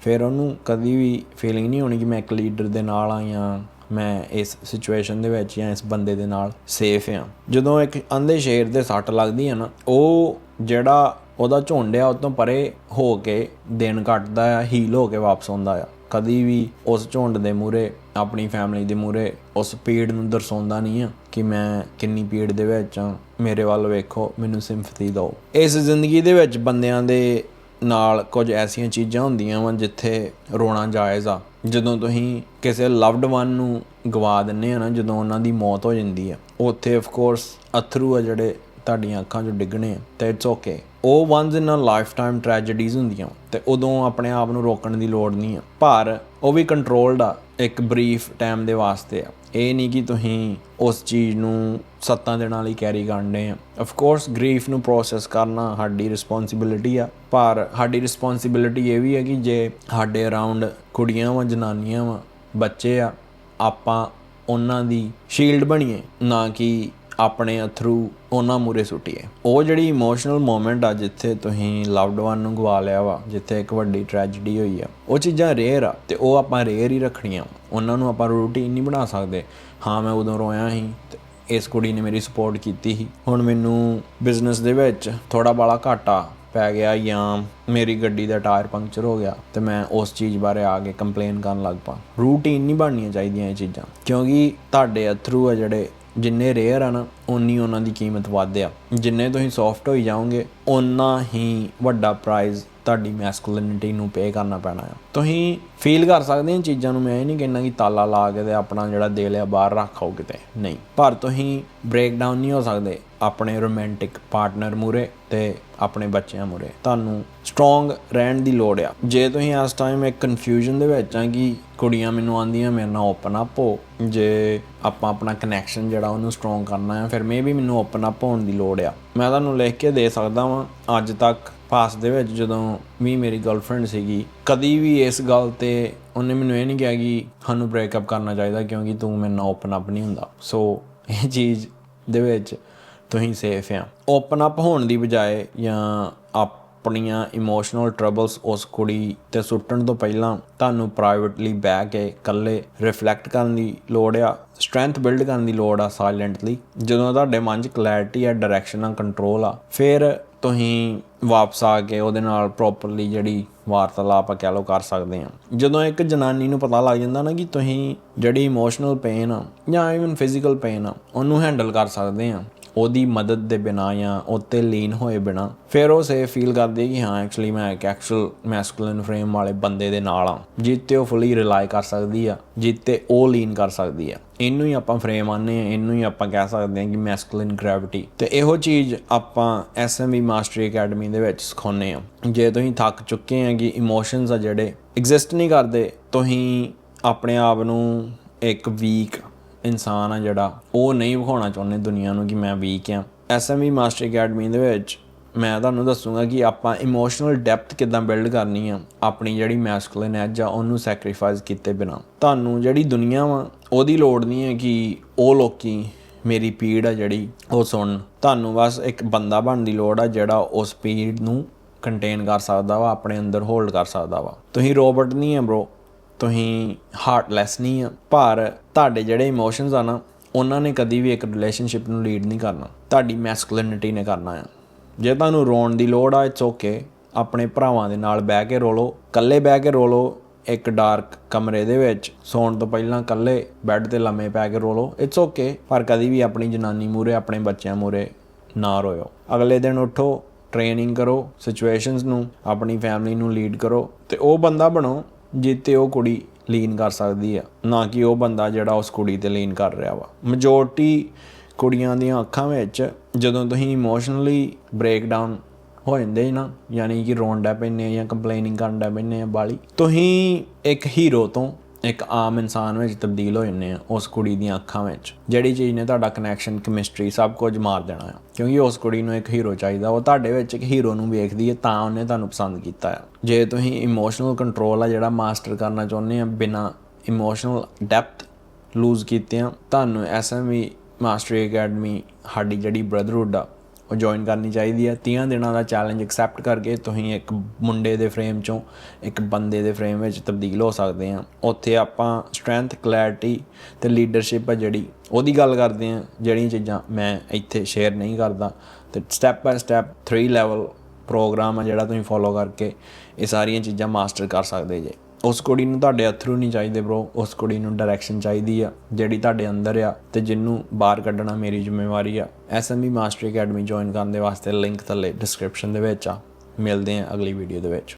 ਫਿਰ ਉਹਨੂੰ ਕਦੀ ਵੀ ਫੀਲਿੰਗ ਨਹੀਂ ਹੋਣੀ ਕਿ ਮੈਂ ਇੱਕ ਲੀਡਰ ਦੇ ਨਾਲ ਆ ਜਾਂ ਮੈਂ ਇਸ ਸਿਚੁਏਸ਼ਨ ਦੇ ਵਿੱਚ ਜਾਂ ਇਸ ਬੰਦੇ ਦੇ ਨਾਲ ਸੇਫ ਆ। ਜਦੋਂ ਇੱਕ ਅੰਧੇ ਸ਼ੇਰ ਦੇ ਸੱਟ ਲੱਗਦੀ ਆ ਨਾ, ਉਹ ਜਿਹੜਾ ਉਹਦਾ ਝੁੰਡ ਆ ਉਹ ਤੋਂ ਪਰੇ ਹੋ ਕੇ ਦਿਨ ਕੱਟਦਾ ਆ ਹੀਲ ਹੋ ਕੇ ਵਾਪਸ ਆਉਂਦਾ ਆ। ਕਦੀ ਵੀ ਉਸ ਝੁੰਡ ਦੇ ਮੂਰੇ ਆਪਣੀ ਫੈਮਿਲੀ ਦੇ ਮੂਰੇ ਉਸ ਪੀੜ ਨੂੰ ਦਰਸਾਉਂਦਾ ਨਹੀਂ ਆ ਕਿ ਮੈਂ ਕਿੰਨੀ ਪੀੜ ਦੇ ਵਿੱਚ ਆ, ਮੇਰੇ ਵੱਲ ਵੇਖੋ, ਮੈਨੂੰ ਸਿੰਪਥੀ ਦਿਓ। ਇਸ ਜ਼ਿੰਦਗੀ ਦੇ ਵਿੱਚ ਬੰਦਿਆਂ ਦੇ ਨਾਲ ਕੁਝ ਐਸੀਆਂ ਚੀਜ਼ਾਂ ਹੁੰਦੀਆਂ ਵਾ ਜਿੱਥੇ ਰੋਣਾ ਜਾਇਜ਼ ਆ। ਜਦੋਂ ਤੁਸੀਂ ਕਿਸੇ ਲਵਡ ਵਨ ਨੂੰ ਗਵਾ ਦਿੰਦੇ ਆ ਨਾ, ਜਦੋਂ ਉਹਨਾਂ ਦੀ ਮੌਤ ਹੋ ਜਾਂਦੀ ਆ, ਉੱਥੇ ਆਫ ਕੋਰਸ ਅਥਰੂ ਆ ਜਿਹੜੇ ਤੁਹਾਡੀਆਂ ਅੱਖਾਂ 'ਚੋਂ ਡਿੱਗਣੇ ਆ, ਤੇ ਇਟਸ ਓਕੇ ਉਹ once in a lifetime tragedies ਹੁੰਦੀਆਂ ਤੇ ਉਦੋਂ ਆਪਣੇ ਆਪ ਨੂੰ ਰੋਕਣ ਦੀ ਲੋੜ ਨਹੀਂ ਆ। ਪਰ ਉਹ ਵੀ ਕੰਟਰੋਲਡ ਆ ਇੱਕ ਬਰੀਫ ਟਾਈਮ ਦੇ ਵਾਸਤੇ ਆ। ਇਹ ਨਹੀਂ ਕਿ ਤੁਸੀਂ ਉਸ ਚੀਜ਼ ਨੂੰ ਸੱਤਾਂ ਦਿਨਾਂ ਲਈ ਕੈਰੀ ਕਰਨੇ ਆ। ਆਫ ਕੋਰਸ ਗ੍ਰੀਫ ਨੂੰ ਪ੍ਰੋਸੈਸ ਕਰਨਾ ਸਾਡੀ ਰਿਸਪੌਂਸਿਬਿਲਿਟੀ ਆ, ਪਰ ਸਾਡੀ ਰਿਸਪੌਂਸਿਬਿਲਿਟੀ ਇਹ ਵੀ ਹੈ ਕਿ ਜੇ ਸਾਡੇ ਅਰਾਊਂਡ ਕੁੜੀਆਂ ਵਾਂ, ਜਨਾਨੀਆਂ ਵਾਂ, ਬੱਚੇ ਆ, ਆਪਾਂ ਉਹਨਾਂ ਦੀ ਸ਼ੀਲਡ ਬਣੀਏ, ਨਾ ਕਿ ਆਪਣੇ ਅਥਰੂ ਉਹਨਾਂ ਮੂਰੇ ਸੁੱਟੀਏ। ਉਹ ਜਿਹੜੀ ਇਮੋਸ਼ਨਲ ਮੂਮੈਂਟ ਆ ਜਿੱਥੇ ਤੁਸੀਂ ਲਵਡ ਵਨ ਨੂੰ ਗਵਾ ਲਿਆ ਵਾ, ਜਿੱਥੇ ਇੱਕ ਵੱਡੀ ਟ੍ਰੈਜੇਡੀ ਹੋਈ ਆ, ਉਹ ਚੀਜ਼ਾਂ ਰੇਅਰ ਆ ਤੇ ਉਹ ਆਪਾਂ ਰੇਅਰ ਹੀ ਰੱਖਣੀਆਂ ਉਹਨਾਂ ਨੂੰ ਆਪਾਂ ਰੂਟੀਨ ਨਹੀਂ ਬਣਾ ਸਕਦੇ। ਹਾਂ, ਮੈਂ ਉਦੋਂ ਰੋਇਆ ਸੀ ਤੇ ਇਸ ਕੁੜੀ ਨੇ ਮੇਰੀ ਸਪੋਰਟ ਕੀਤੀ ਸੀ। ਹੁਣ ਮੈਨੂੰ ਬਿਜ਼ਨਸ ਦੇ ਵਿੱਚ ਥੋੜਾ ਬਾਲਾ ਘਾਟਾ ਪੈ ਗਿਆ ਜਾਂ ਮੇਰੀ ਗੱਡੀ ਦਾ ਟਾਇਰ ਪੰਕਚਰ ਹੋ ਗਿਆ ਤੇ ਮੈਂ ਉਸ ਚੀਜ਼ ਬਾਰੇ ਆ ਕੇ ਕੰਪਲੇਨ ਕਰਨ ਲੱਗ ਪਾ ਰੂਟੀਨ ਨਹੀਂ ਬਣਨੀਆਂ ਚਾਹੀਦੀਆਂ ਇਹ ਚੀਜ਼ਾਂ, ਕਿਉਂਕਿ ਤੁਹਾਡੇ ਅਥਰੂ ਆ ਜਿਹੜੇ ਜਿੰਨੇ ਰੇਅਰ ਆ ਨਾ ਉਨੀ ਉਹਨਾਂ ਦੀ ਕੀਮਤ ਵੱਧ ਆ। ਜਿੰਨੇ ਤੁਸੀਂ ਸੌਫਟ ਹੋਈ ਜਾਓਗੇ, ਓਨਾ ਹੀ ਵੱਡਾ ਪ੍ਰਾਈਜ਼ ਤੁਹਾਡੀ ਮੈਸਕੁਲਿਨਿਟੀ ਨੂੰ ਪੇ ਕਰਨਾ ਪੈਣਾ ਆ। ਤੁਸੀਂ ਫੀਲ ਕਰ ਸਕਦੇ ਹੋ ਚੀਜ਼ਾਂ ਨੂੰ, ਮੈਂ ਇਹ ਨਹੀਂ ਕਹਿੰਦਾ ਕਿ ਤਾਲਾ ਲਾ ਕੇ ਤੇ ਆਪਣਾ ਜਿਹੜਾ ਦਿਲ ਆ ਬਾਹਰ ਰੱਖੋ ਕਿਤੇ। ਨਹੀਂ। ਪਰ ਤੁਸੀਂ ਬ੍ਰੇਕਡਾਊਨ ਨਹੀਂ ਹੋ ਸਕਦੇ। ਆਪਣੇ ਰੋਮਾਂਟਿਕ ਪਾਰਟਨਰ ਮੂਰੇ ਤੇ ਆਪਣੇ ਬੱਚਿਆਂ ਮੂਰੇ ਤੁਹਾਨੂੰ ਸਟਰੋਂਗ ਰਹਿਣ ਦੀ ਲੋੜ ਆ। ਜੇ ਤੁਸੀਂ ਇਸ ਟਾਈਮ ਇੱਕ ਕਨਫਿਊਜ਼ਨ ਦੇ ਵਿੱਚ ਆ ਕਿ ਕੁੜੀਆਂ ਮੈਨੂੰ ਆਂਦੀਆਂ ਮੇਰੇ ਨਾਲ ਓਪਨ ਅਪ ਹੋ। ਜੇ ਆਪਾਂ ਆਪਣਾ ਕਨੈਕਸ਼ਨ ਜਿਹੜਾ ਉਹਨੂੰ ਸਟਰੋਂਗ ਕਰਨਾ ਆ, ਫਿਰ ਮੇਬੀ ਮੈਨੂੰ ਓਪਨ ਅਪ ਹੋਣ ਦੀ ਲੋੜ ਆ। ਮੈਂ ਤੁਹਾਨੂੰ ਲਿਖ ਕੇ ਦੇ ਸਕਦਾ ਵਾਂ, ਅੱਜ ਤੱਕ ਪਾਸ ਦੇ ਵਿੱਚ ਜਦੋਂ ਵੀ ਮੇਰੀ ਗਰਲਫ੍ਰੈਂਡ ਸੀਗੀ, ਕਦੀ ਵੀ ਇਸ ਗੱਲ ਤੇ ਉਹਨੇ ਮੈਨੂੰ ਇਹ ਨਹੀਂ ਕਿਹਾ ਕਿ ਸਾਨੂੰ ਬ੍ਰੇਕਅਪ ਕਰਨਾ ਚਾਹੀਦਾ ਕਿਉਂਕਿ ਤੂੰ ਮੇਰੇ ਨਾਲ ਓਪਨ ਅਪ ਨਹੀਂ ਹੁੰਦਾ। ਸੋ ਇਹ ਚੀਜ਼ ਦੇ ਵਿੱਚ ਤੁਸੀਂ ਸੇਫ ਆ। ਓਪਨ ਅਪ ਹੋਣ ਦੀ ਬਜਾਏ ਜਾਂ ਆਪਣੀਆਂ ਇਮੋਸ਼ਨਲ ਟਰਬਲਸ ਉਸ ਕੁੜੀ ਤੇ ਸੁੱਟਣ ਤੋਂ ਪਹਿਲਾਂ ਤੁਹਾਨੂੰ ਪ੍ਰਾਈਵੇਟਲੀ ਬਹਿ ਕੇ ਇਕੱਲੇ ਰਿਫਲੈਕਟ ਕਰਨ ਦੀ ਲੋੜ ਆ ਸਟਰੈਂਥ ਬਿਲਡ ਕਰਨ ਦੀ ਲੋੜ ਆ ਸਾਇਲੈਂਟਲੀ ਜਦੋਂ ਤੁਹਾਡੇ ਮਨ 'ਚ ਕਲੈਰਿਟੀ ਆ ਡਾਇਰੈਕਸ਼ਨ ਆ ਕੰਟਰੋਲ ਆ, ਫਿਰ ਤੁਸੀਂ ਵਾਪਸ ਆ ਕੇ ਉਹਦੇ ਨਾਲ ਪ੍ਰੋਪਰਲੀ ਜਿਹੜੀ ਵਾਰਤਾਲਾਪ ਆ ਕਹਿ ਲੋ ਕਰ ਸਕਦੇ ਆ। ਜਦੋਂ ਇੱਕ ਜਨਾਨੀ ਨੂੰ ਪਤਾ ਲੱਗ ਜਾਂਦਾ ਨਾ ਕਿ ਤੁਸੀਂ ਜਿਹੜੀ ਇਮੋਸ਼ਨਲ ਪੇਨ ਆ ਜਾਂ ਇਵਨ ਫਿਜ਼ੀਕਲ ਪੇਨ ਆ, ਉਹਨੂੰ ਹੈਂਡਲ ਕਰ ਸਕਦੇ ਆ। ਉਹਦੀ ਮਦਦ ਦੇ ਬਿਨਾ ਜਾਂ ਉੱਤੇ ਲੀਨ ਹੋਏ ਬਿਨਾ ਫਿਰ ਉਹ ਸੇਫ ਫੀਲ ਕਰਦੀ ਕਿ ਹਾਂ ਐਕਚੁਅਲੀ ਮੈਂ ਇੱਕ ਐਕਚੁਅਲ ਮੈਸਕੂਲਿਨ ਫਰੇਮ ਵਾਲੇ ਬੰਦੇ ਦੇ ਨਾਲ ਆ ਜਿੱਤੇ ਉਹ ਫੁੱਲੀ ਰਿਲਾਈ ਕਰ ਸਕਦੀ ਆ ਜਿੱਤੇ ਉਹ ਲੀਨ ਕਰ ਸਕਦੀ ਆ। ਇਹਨੂੰ ਹੀ ਆਪਾਂ ਫਰੇਮ ਆਨੇ ਆ ਇਹਨੂੰ ਹੀ ਆਪਾਂ ਕਹਿ ਸਕਦੇ ਹਾਂ ਕਿ ਮੈਸਕੂਲਿਨ ਗ੍ਰੈਵਿਟੀ ਤੇ ਇਹੋ ਚੀਜ਼ ਆਪਾਂ ਐਸਐਮਈ ਮਾਸਟਰੀ ਅਕੈਡਮੀ ਦੇ ਵਿੱਚ ਸਿਖਾਉਂਦੇ ਆ ਜੇ ਤੁਸੀਂ ਥੱਕ ਚੁੱਕੇ ਆ ਕਿ ਇਮੋਸ਼ਨਸ ਆ ਜਿਹੜੇ ਐਗਜ਼ਿਸਟ ਨਹੀਂ ਕਰਦੇ, ਤੁਸੀਂ ਆਪਣੇ ਆਪ ਨੂੰ ਇੱਕ ਵੀਕ ਇਨਸਾਨ ਆ ਜਿਹੜਾ, ਉਹ ਨਹੀਂ ਵਿਖਾਉਣਾ ਚਾਹੁੰਦੇ ਦੁਨੀਆ ਨੂੰ ਕਿ ਮੈਂ ਵੀਕ ਆ। ਐਸਐਮਈ ਮਾਸਟਰ ਅਕੈਡਮੀ ਦੇ ਵਿੱਚ ਮੈਂ ਤੁਹਾਨੂੰ ਦੱਸੂਗਾ ਕਿ ਆਪਾਂ ਇਮੋਸ਼ਨਲ ਡੈਪਥ ਕਿਦਾਂ ਬਿਲਡ ਕਰਨੀ ਆ, ਆਪਣੀ ਜਿਹੜੀ ਮੈਸਕੂਲਿਨ ਐਜ ਆ, ਉਹਨੂੰ ਸੈਕਰੀਫਾਈਸ ਕੀਤੇ ਬਿਨਾ। ਤੁਹਾਨੂੰ ਜਿਹੜੀ ਦੁਨੀਆ ਵਾ, ਉਹਦੀ ਲੋੜ ਨਹੀਂ ਹੈ ਕਿ ਉਹ ਲੋਕੀ ਮੇਰੀ ਪੀੜ ਆ ਜਿਹੜੀ ਉਹ ਸੁਣ ਤੁਹਾਨੂੰ ਬਸ ਇੱਕ ਬੰਦਾ ਬਣਨ ਦੀ ਲੋੜ ਆ ਜਿਹੜਾ ਉਸ ਪੀੜ ਨੂੰ ਕੰਟੇਨ ਕਰ ਸਕਦਾ ਵਾ, ਆਪਣੇ ਅੰਦਰ ਹੋਲਡ ਕਰ ਸਕਦਾ ਵਾ। ਤੁਸੀਂ ਰੋਬਟ ਨਹੀਂ ਆ ਬ్రో ਤੁਸੀਂ ਹਾਰਟਲੈਸ ਨਹੀਂ ਆ, ਪਰ ਤੁਹਾਡੇ ਜਿਹੜੇ ਇਮੋਸ਼ਨਸ ਆ ਨਾ, ਉਹਨਾਂ ਨੇ ਕਦੀ ਵੀ ਇੱਕ ਰਿਲੇਸ਼ਨਸ਼ਿਪ ਨੂੰ ਲੀਡ ਨਹੀਂ ਕਰਨਾ। ਤੁਹਾਡੀ ਮੈਸਕੂਲਿਨਿਟੀ ਨੇ ਕਰਨਾ ਆ। ਜੇ ਤੁਹਾਨੂੰ ਰੋਣ ਦੀ ਲੋੜ ਆ ਇਟਸ ਓਕੇ ਆਪਣੇ ਭਰਾਵਾਂ ਦੇ ਨਾਲ ਬਹਿ ਕੇ ਰੋਲੋ। ਇਕੱਲੇ ਬਹਿ ਕੇ ਰੋਲੋ, ਇੱਕ ਡਾਰਕ ਕਮਰੇ ਦੇ ਵਿੱਚ। ਸੌਣ ਤੋਂ ਪਹਿਲਾਂ ਇਕੱਲੇ ਬੈੱਡ ਤੇ ਲੰਮੇ ਪੈ ਕੇ ਰੋਲੋ। ਲਓ ਇਟਸ ਓਕੇ ਪਰ ਕਦੀ ਵੀ ਆਪਣੀ ਜਨਾਨੀ ਮੂਰੇ ਆਪਣੇ ਬੱਚਿਆਂ ਮੂਰੇ ਨਾ ਰੋਇਓ। ਅਗਲੇ ਦਿਨ ਉਠੋ ਟ੍ਰੇਨਿੰਗ ਕਰੋ ਸਿਚੁਏਸ਼ਨਸ ਨੂੰ, ਆਪਣੀ ਫੈਮਿਲੀ ਨੂੰ ਲੀਡ ਕਰੋ। ਤੇ ਉਹ ਬੰਦਾ ਬਣੋ ਜਿੱਤੇ ਉਹ ਕੁੜੀ ਲੀਨ ਕਰ ਸਕਦੀ ਆ, ਨਾ ਕਿ ਉਹ ਬੰਦਾ ਜਿਹੜਾ ਉਸ ਕੁੜੀ ਤੇ ਲੀਨ ਕਰ ਰਿਹਾ ਵਾ। ਮੈਜੋਰਟੀ ਕੁੜੀਆਂ ਦੀਆਂ ਅੱਖਾਂ ਵਿੱਚ ਜਦੋਂ ਤੁਸੀਂ ਇਮੋਸ਼ਨਲੀ ਬ੍ਰੇਕਡਾਊਨ ਹੋ ਜਾਂਦੇ ਜੀ ਨਾ, ਯਾਨੀ ਕਿ ਰੋਣ ਡੈ ਪੈਂਦੇ ਜਾਂ ਕੰਪਲੇਨਿੰਗ ਕਰਨ ਡੈ ਪੈਂਦੇ ਆ ਬਾਲੀ, ਤੁਸੀਂ ਇੱਕ ਹੀਰੋ ਤੋਂ ਇੱਕ ਆਮ ਇਨਸਾਨ ਵਿੱਚ ਤਬਦੀਲ ਹੋ ਜਾਂਦੇ ਆ ਉਸ ਕੁੜੀ ਦੀਆਂ ਅੱਖਾਂ ਵਿੱਚ, ਜਿਹੜੀ ਚੀਜ਼ ਨੇ ਤੁਹਾਡਾ ਕਨੈਕਸ਼ਨ ਕੈਮਿਸਟਰੀ ਸਭ ਕੁਝ ਮਾਰ ਦੇਣਾ ਆ। ਕਿਉਂਕਿ ਉਸ ਕੁੜੀ ਨੂੰ ਇੱਕ ਹੀਰੋ ਚਾਹੀਦਾ, ਉਹ ਤੁਹਾਡੇ ਵਿੱਚ ਇੱਕ ਹੀਰੋ ਨੂੰ ਵੇਖਦੀ ਹੈ, ਤਾਂ ਉਹਨੇ ਤੁਹਾਨੂੰ ਪਸੰਦ ਕੀਤਾ ਆ। ਜੇ ਤੁਸੀਂ ਇਮੋਸ਼ਨਲ ਕੰਟਰੋਲ ਆ ਜਿਹੜਾ ਮਾਸਟਰ ਕਰਨਾ ਚਾਹੁੰਦੇ ਆ, ਬਿਨਾ ਇਮੋਸ਼ਨਲ ਡੈਪਥ ਲੂਜ਼ ਕੀਤੇ ਆ, ਤੁਹਾਨੂੰ ਐਸਐਮਈ ਮਾਸਟਰੀ ਅਕੈਡਮੀ ਸਾਡੀ ਜਿਹੜੀ ਬ੍ਰਦਰਹੁੱਡ ਆ ਉਹ ਜੁਆਇਨ ਕਰਨੀ ਚਾਹੀਦੀ ਹੈ 30 ਦਿਨਾਂ ਦਾ ਚੈਲੰਜ ਐਕਸੈਪਟ ਕਰਕੇ ਤੁਸੀਂ ਇੱਕ ਮੁੰਡੇ ਦੇ ਫਰੇਮ ਚੋਂ ਇੱਕ ਬੰਦੇ ਦੇ ਫਰੇਮ ਵਿੱਚ ਤਬਦੀਲ ਹੋ ਸਕਦੇ ਆ। ਉੱਥੇ ਆਪਾਂ ਸਟਰੈਂਥ ਕਲੈਰਿਟੀ ਤੇ ਲੀਡਰਸ਼ਿਪ ਆ ਜਿਹੜੀ, ਉਹਦੀ ਗੱਲ ਕਰਦੇ ਆ। ਜਿਹੜੀਆਂ ਚੀਜ਼ਾਂ ਮੈਂ ਇੱਥੇ ਸ਼ੇਅਰ ਨਹੀਂ ਕਰਦਾ। ਤੇ step by step 3 level programme ਆ ਜਿਹੜਾ ਤੁਸੀਂ ਫੋਲੋ ਕਰਕੇ ਇਹ ਸਾਰੀਆਂ ਚੀਜ਼ਾਂ ਮਾਸਟਰ ਕਰ ਸਕਦੇ ਜੇ। ਉਸ ਕੁੜੀ ਨੂੰ ਤੁਹਾਡੇ ਅਥਰੂ ਨਹੀਂ ਚਾਹੀਦੇ ਬ్రో ਉਸ ਕੁੜੀ ਨੂੰ ਡਾਇਰੈਕਸ਼ਨ ਚਾਹੀਦੀ ਆ, ਜਿਹੜੀ ਤੁਹਾਡੇ ਅੰਦਰ ਆ ਤੇ ਜਿਹਨੂੰ ਬਾਹਰ ਕੱਢਣਾ ਮੇਰੀ ਜ਼ਿੰਮੇਵਾਰੀ ਆ। ਐਸਐਮਬੀ ਮਾਸਟਰ ਅਕੈਡਮੀ ਜੁਆਇਨ ਕਰਨ ਦੇ ਵਾਸਤੇ ਲਿੰਕ ਥੱਲੇ ਡਿਸਕ੍ਰਿਪਸ਼ਨ ਦੇ ਵਿੱਚ ਆ। ਮਿਲਦੇ ਆ ਅਗਲੀ ਵੀਡੀਓ ਦੇ ਵਿੱਚ।